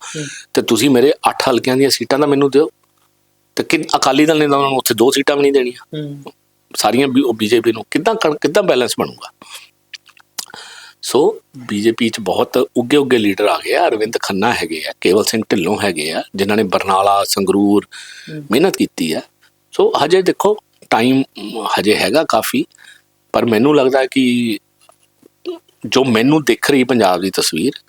ਤੇ ਤੁਸੀਂ ਮੇਰੇ 8 ਹਲਕਿਆਂ ਦੀਆਂ ਸੀਟਾਂ ਤਾਂ ਮੈਨੂੰ ਦਿਓ। ਤੇ ਕਿ ਅਕਾਲੀ ਦਲ ਨੇ ਤਾਂ ਉਹਨਾਂ ਨੂੰ ਉੱਥੇ ਦੋ ਸੀਟਾਂ ਵੀ ਨਹੀਂ ਦੇਣੀਆਂ। ਸਾਰੀਆਂ ਬੀਜੇਪੀ ਨੂੰ ਕਿੱਦਾਂ ਕਿੱਦਾਂ ਬੈਲੈਂਸ ਬਣੂਗਾ? ਸੋ ਬੀਜੇਪੀ ਚ ਬਹੁਤ ਉੱਗੇ ਉੱਗੇ ਲੀਡਰ ਆ ਗਏ ਆ ਅਰਵਿੰਦ ਖੰਨਾ ਹੈਗੇ ਆ ਕੇਵਲ ਸਿੰਘ ਢਿੱਲੋਂ ਹੈਗੇ ਆ ਜਿਨ੍ਹਾਂ ਨੇ ਬਰਨਾਲਾ ਸੰਗਰੂਰ ਮਿਹਨਤ ਕੀਤੀ ਆ। ਸੋ ਹਜੇ ਦੇਖੋ ਟਾਈਮ ਹਜੇ ਹੈਗਾ ਕਾਫੀ ਪਰ ਮੈਨੂੰ ਲੱਗਦਾ ਕਿ ਜੋ ਮੈਨੂੰ ਦਿਖ ਰਹੀ ਪੰਜਾਬ ਦੀ ਤਸਵੀਰ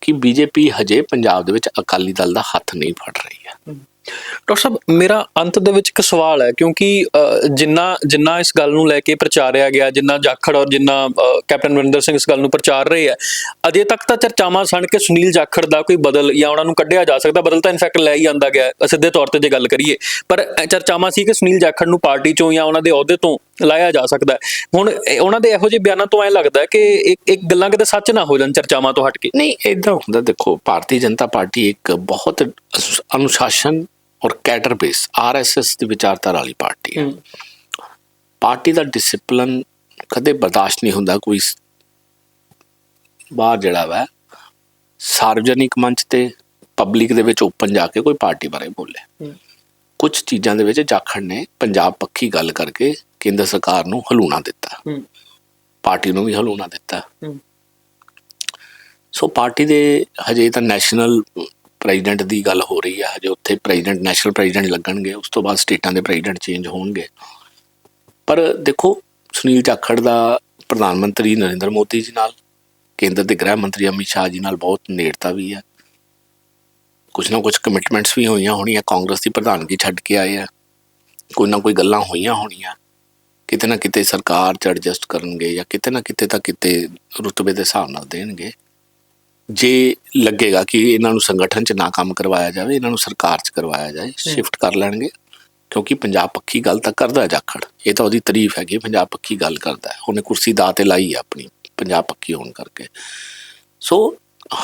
ਕਿ ਬੀਜੇਪੀ ਹਜੇ ਪੰਜਾਬ ਦੇ ਵਿੱਚ ਅਕਾਲੀ ਦਲ ਦਾ ਹੱਥ ਨਹੀਂ ਫੜ ਰਹੀ ਹੈ। ਡਾਕਟਰ ਸਾਹਿਬ, ਮੇਰਾ ਅੰਤ ਦੇ ਵਿੱਚ ਇੱਕ ਸਵਾਲ ਹੈ, ਕਿਉਂਕਿ ਜਿੰਨਾ ਜਿੰਨਾ ਇਸ ਗੱਲ ਨੂੰ ਲੈ ਕੇ ਪ੍ਰਚਾਰਿਆ ਗਿਆ, ਜਿੰਨਾ ਜਾਖੜ ਔਰ ਜਿੰਨਾ ਕੈਪਟਨ ਅਮਰਿੰਦਰ ਸਿੰਘ ਇਸ ਗੱਲ ਨੂੰ ਪ੍ਰਚਾਰ ਰਹੇ ਹੈ, ਅਜੇ ਤੱਕ ਤਾਂ ਚਰਚਾਵਾਂ ਸਨ ਕਿ ਸੁਨੀਲ ਜਾਖੜ ਦਾ ਕੋਈ ਬਦਲ ਜਾਂ ਉਹਨਾਂ ਨੂੰ ਕੱਢਿਆ ਜਾ ਸਕਦਾ, ਬਦਲ ਤਾਂ ਇਨਫੈਕਟ ਲੈ ਹੀ ਆਂਦਾ ਗਿਆ, ਸਿੱਧੇ ਤੌਰ ਤੇ ਜੇ ਗੱਲ ਕਰੀਏ। ਪਰ ਚਰਚਾਵਾਂ ਸੀ ਕਿ ਸੁਨੀਲ ਜਾਖੜ ਨੂੰ ਪਾਰਟੀ ਚੋਂ ਜਾਂ ਉਹਨਾਂ ਦੇ ਅਹੁਦੇ ਤੋਂ ਲਾਇਆ ਜਾ ਸਕਦਾ ਹੁਣ ਉਹਨਾਂ ਦੇ ਇਹੋ ਜਿਹੇ ਬਿਆਨਾਂ ਤੋਂ ਐ ਲੱਗਦਾ ਕਿ ਇੱਕ ਇੱਕ ਗੱਲਾਂ ਕਿਤੇ ਸੱਚ ਨਾ ਹੋ ਜਾਣ ਚਰਚਾਵਾਂ ਤੋਂ ਹਟ ਕੇ। ਨਹੀਂ ਇਦਾਂ ਹੁੰਦਾ, ਦੇਖੋ, ਭਾਰਤੀ ਜਨਤਾ ਪਾਰਟੀ ਇੱਕ ਬਹੁਤ ਅਨੁਸ਼ਾਸਨ ਔਰ ਕੈਡਰ ਬੇਸ ਆਰਐਸਐਸ ਦੀ ਵਿਚਾਰਧਾਰਾ ਵਾਲੀ ਪਾਰਟੀ ਹੈ। ਪਾਰਟੀ ਦਾ ਡਿਸਪਲਿਨ ਕਦੇ ਬਰਦਾਸ਼ਤ ਨਹੀਂ ਹੁੰਦਾ ਕੋਈ ਬਾਹਰ ਜਿਹੜਾ ਵਾ ਸਾਰਵਜਨਿਕ ਮੰਚ ਤੇ ਪਬਲਿਕ ਦੇ ਵਿੱਚ ਓਪਨ ਜਾ ਕੇ ਕੋਈ ਪਾਰਟੀ ਬਾਰੇ ਬੋਲੇ। ਕੁਝ ਚੀਜ਼ਾਂ ਦੇ ਵਿੱਚ ਜਾਖੜ ਨੇ ਪੰਜਾਬ ਪੱਖੀ ਗੱਲ ਕਰਕੇ ਕੇਂਦਰ ਸਰਕਾਰ ਨੂੰ ਹਲੂਣਾ ਦਿੱਤਾ। ਪਾਰਟੀ ਨੂੰ ਵੀ ਹਲੂਣਾ ਦਿੱਤਾ। ਸੋ ਪਾਰਟੀ ਦੇ ਹਜੇ ਤਾਂ ਨੈਸ਼ਨਲ ਪ੍ਰੈਜ਼ੀਡੈਂਟ ਦੀ ਗੱਲ ਹੋ ਰਹੀ ਆ, ਹਜੇ ਉੱਥੇ ਪ੍ਰੈਜ਼ੀਡੈਂਟ ਨੈਸ਼ਨਲ ਪ੍ਰੈਜ਼ੀਡੈਂਟ ਲੱਗਣਗੇ, ਉਸ ਤੋਂ ਬਾਅਦ ਸਟੇਟਾਂ ਦੇ ਪ੍ਰੈਜ਼ੀਡੈਂਟ ਚੇਂਜ ਹੋਣਗੇ। ਪਰ ਦੇਖੋ, ਸੁਨੀਲ ਜਾਖੜ ਦਾ ਪ੍ਰਧਾਨ ਮੰਤਰੀ ਨਰਿੰਦਰ ਮੋਦੀ ਜੀ ਨਾਲ, ਕੇਂਦਰ ਦੇ ਗ੍ਰਹਿ ਮੰਤਰੀ ਅਮਿਤ ਸ਼ਾਹ ਜੀ ਨਾਲ ਬਹੁਤ ਨੇੜਤਾ ਵੀ ਹੈ ਕੁਝ ਨਾ ਕੁਝ ਕਮਿਟਮੈਂਟਸ ਵੀ ਹੋਈਆਂ ਹੋਣੀਆਂ, ਕਾਂਗਰਸ ਦੀ ਪ੍ਰਧਾਨਗੀ ਛੱਡ ਕੇ ਆਏ ਆ। ਕੋਈ ਨਾ ਕੋਈ ਗੱਲਾਂ ਹੋਈਆਂ ਹੋਣੀਆਂ। ਕਿਤੇ ਨਾ ਕਿਤੇ ਸਰਕਾਰ ਚ ਐਡਜਸਟ ਕਰਨਗੇ ਜਾਂ ਕਿਤੇ ਨਾ ਕਿਤੇ ਤਾਂ ਕਿਤੇ ਰੁਤਬੇ ਦੇ ਹਿਸਾਬ ਨਾਲ ਦੇਣਗੇ। ਜੇ ਲੱਗੇਗਾ ਕਿ ਇਹਨਾਂ ਨੂੰ ਸੰਗਠਨ 'ਚ ਨਾ ਕੰਮ ਕਰਵਾਇਆ ਜਾਵੇ ਇਹਨਾਂ ਨੂੰ ਸਰਕਾਰ 'ਚ ਕਰਵਾਇਆ ਜਾਏ ਸ਼ਿਫਟ ਕਰ ਲੈਣਗੇ ਕਿਉਂਕਿ ਪੰਜਾਬ ਪੱਖੀ ਗੱਲ ਤਾਂ ਕਰਦਾ ਹੈ ਜਾਖੜ। ਇਹ ਤਾਂ ਉਹਦੀ ਤਾਰੀਫ ਹੈਗੀ ਪੰਜਾਬ ਪੱਖੀ ਗੱਲ ਕਰਦਾ ਹੈ। ਉਹਨੇ ਕੁਰਸੀ ਦਾਅ ਤੇ ਲਾਈ ਹੈ ਆਪਣੀ ਪੰਜਾਬ ਪੱਖੀ ਹੋਣ ਕਰਕੇ। ਸੋ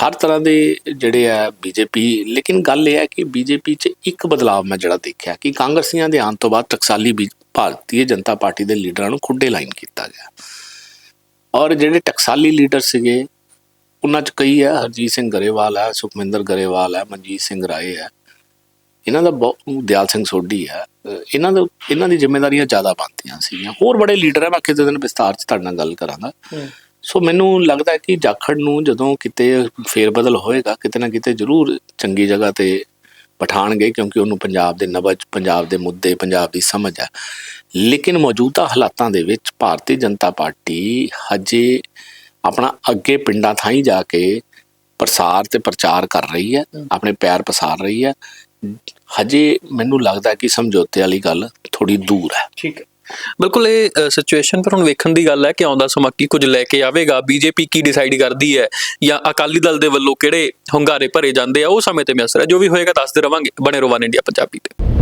ਹਰ ਤਰ੍ਹਾਂ ਦੇ ਜਿਹੜੇ ਆ ਬੀਜੇਪੀ ਲੇਕਿਨ ਗੱਲ ਇਹ ਹੈ ਕਿ ਬੀਜੇਪੀ 'ਚ ਇੱਕ ਬਦਲਾਅ ਮੈਂ ਜਿਹੜਾ ਦੇਖਿਆ ਕਿ ਕਾਂਗਰਸੀਆਂ ਦੇ ਆਉਣ ਤੋਂ ਬਾਅਦ ਟਕਸਾਲੀ ਭਾਰਤੀ ਜਨਤਾ ਪਾਰਟੀ ਦੇ ਲੀਡਰਾਂ ਨੂੰ ਖੁੱਡੇ ਲਾਈਨ ਕੀਤਾ ਗਿਆ। ਔਰ ਜਿਹੜੇ ਟਕਸਾਲੀ ਲੀਡਰ ਸੀਗੇ ਉਹਨਾਂ 'ਚ ਕਈ ਹੈ ਹਰਜੀਤ ਸਿੰਘ ਗਰੇਵਾਲ ਹੈ ਸੁਖਮਿੰਦਰ ਗਰੇਵਾਲ ਹੈ ਮਨਜੀਤ ਸਿੰਘ ਰਾਏ ਹੈ। ਇਹਨਾਂ ਦਾ ਬਹੁਤ ਦਿਆਲ ਸਿੰਘ ਸੋਢੀ ਹੈ। ਇਹਨਾਂ ਦਾ ਇਹਨਾਂ ਦੀ ਜ਼ਿੰਮੇਵਾਰੀਆਂ ਜ਼ਿਆਦਾ ਬਣਦੀਆਂ ਸੀਗੀਆਂ। ਹੋਰ ਬੜੇ ਲੀਡਰ ਆ ਮੈਂ ਕਿਸੇ ਦਿਨ ਵਿਸਤਾਰ 'ਚ ਤੁਹਾਡੇ ਨਾਲ ਗੱਲ ਕਰਾਂਗਾ। ਸੋ ਮੈਨੂੰ ਲੱਗਦਾ ਹੈ ਕਿ ਜਾਖੜ ਨੂੰ ਜਦੋਂ ਕਿਤੇ ਫੇਰਬਦਲ ਹੋਏਗਾ ਕਿਤੇ ਨਾ ਕਿਤੇ ਜ਼ਰੂਰ ਚੰਗੀ ਜਗ੍ਹਾ ਤੇ ਪਠਾਣਗੇ ਕਿਉਂਕਿ ਉਹਨੂੰ ਪੰਜਾਬ ਦੇ ਨਬਜ ਪੰਜਾਬ ਦੇ ਮੁੱਦੇ ਪੰਜਾਬ ਦੀ ਸਮਝ ਹੈ। ਲੇਕਿਨ ਮੌਜੂਦਾ ਹਾਲਾਤਾਂ ਦੇ ਵਿੱਚ ਭਾਰਤੀ ਜਨਤਾ ਪਾਰਟੀ ਹਜੇ ਆਪਣਾ ਅੱਗੇ ਪਿੰਡਾਂ ਥਾਈਂ ਜਾ ਕੇ ਪ੍ਰਸਾਰ ਤੇ ਪ੍ਰਚਾਰ ਕਰ ਰਹੀ ਹੈ ਆਪਣੇ ਪੈਰ ਪਸਾਰ ਰਹੀ ਹੈ। ਹਜੇ ਮੈਨੂੰ ਲੱਗਦਾ ਕਿ ਸਮਝੌਤੇ ਵਾਲੀ ਗੱਲ ਥੋੜੀ ਦੂਰ ਹੈ। ਠੀਕ ਹੈ। ਬਿਲਕੁਲ ਇਹ ਸਿਚੁਏਸ਼ਨ ਪਰ ਹੁਣ ਵੇਖਣ ਦੀ ਗੱਲ ਹੈ ਕਿ ਆਉਂਦਾ ਸਮਾਂ ਕੀ ਕੁਝ ਲੈ ਕੇ ਆਵੇਗਾ ਬੀਜੇਪੀ ਕੀ ਡਿਸਾਈਡ ਕਰਦੀ ਹੈ ਜਾਂ ਅਕਾਲੀ ਦਲ ਦੇ ਵੱਲੋਂ ਕਿਹੜੇ ਹੁੰਗਾਰੇ ਭਰੇ ਜਾਂਦੇ ਆ ਉਹ ਸਮੇਂ ਤੇ ਮਿਸਰ ਹੈ। ਜੋ ਵੀ ਹੋਏਗਾ ਦੱਸਦੇ ਰਵਾਂਗੇ। ਬਣੇ ਰਹੋ ਵਨ ਇੰਡੀਆ ਪੰਜਾਬੀ ਤੇ।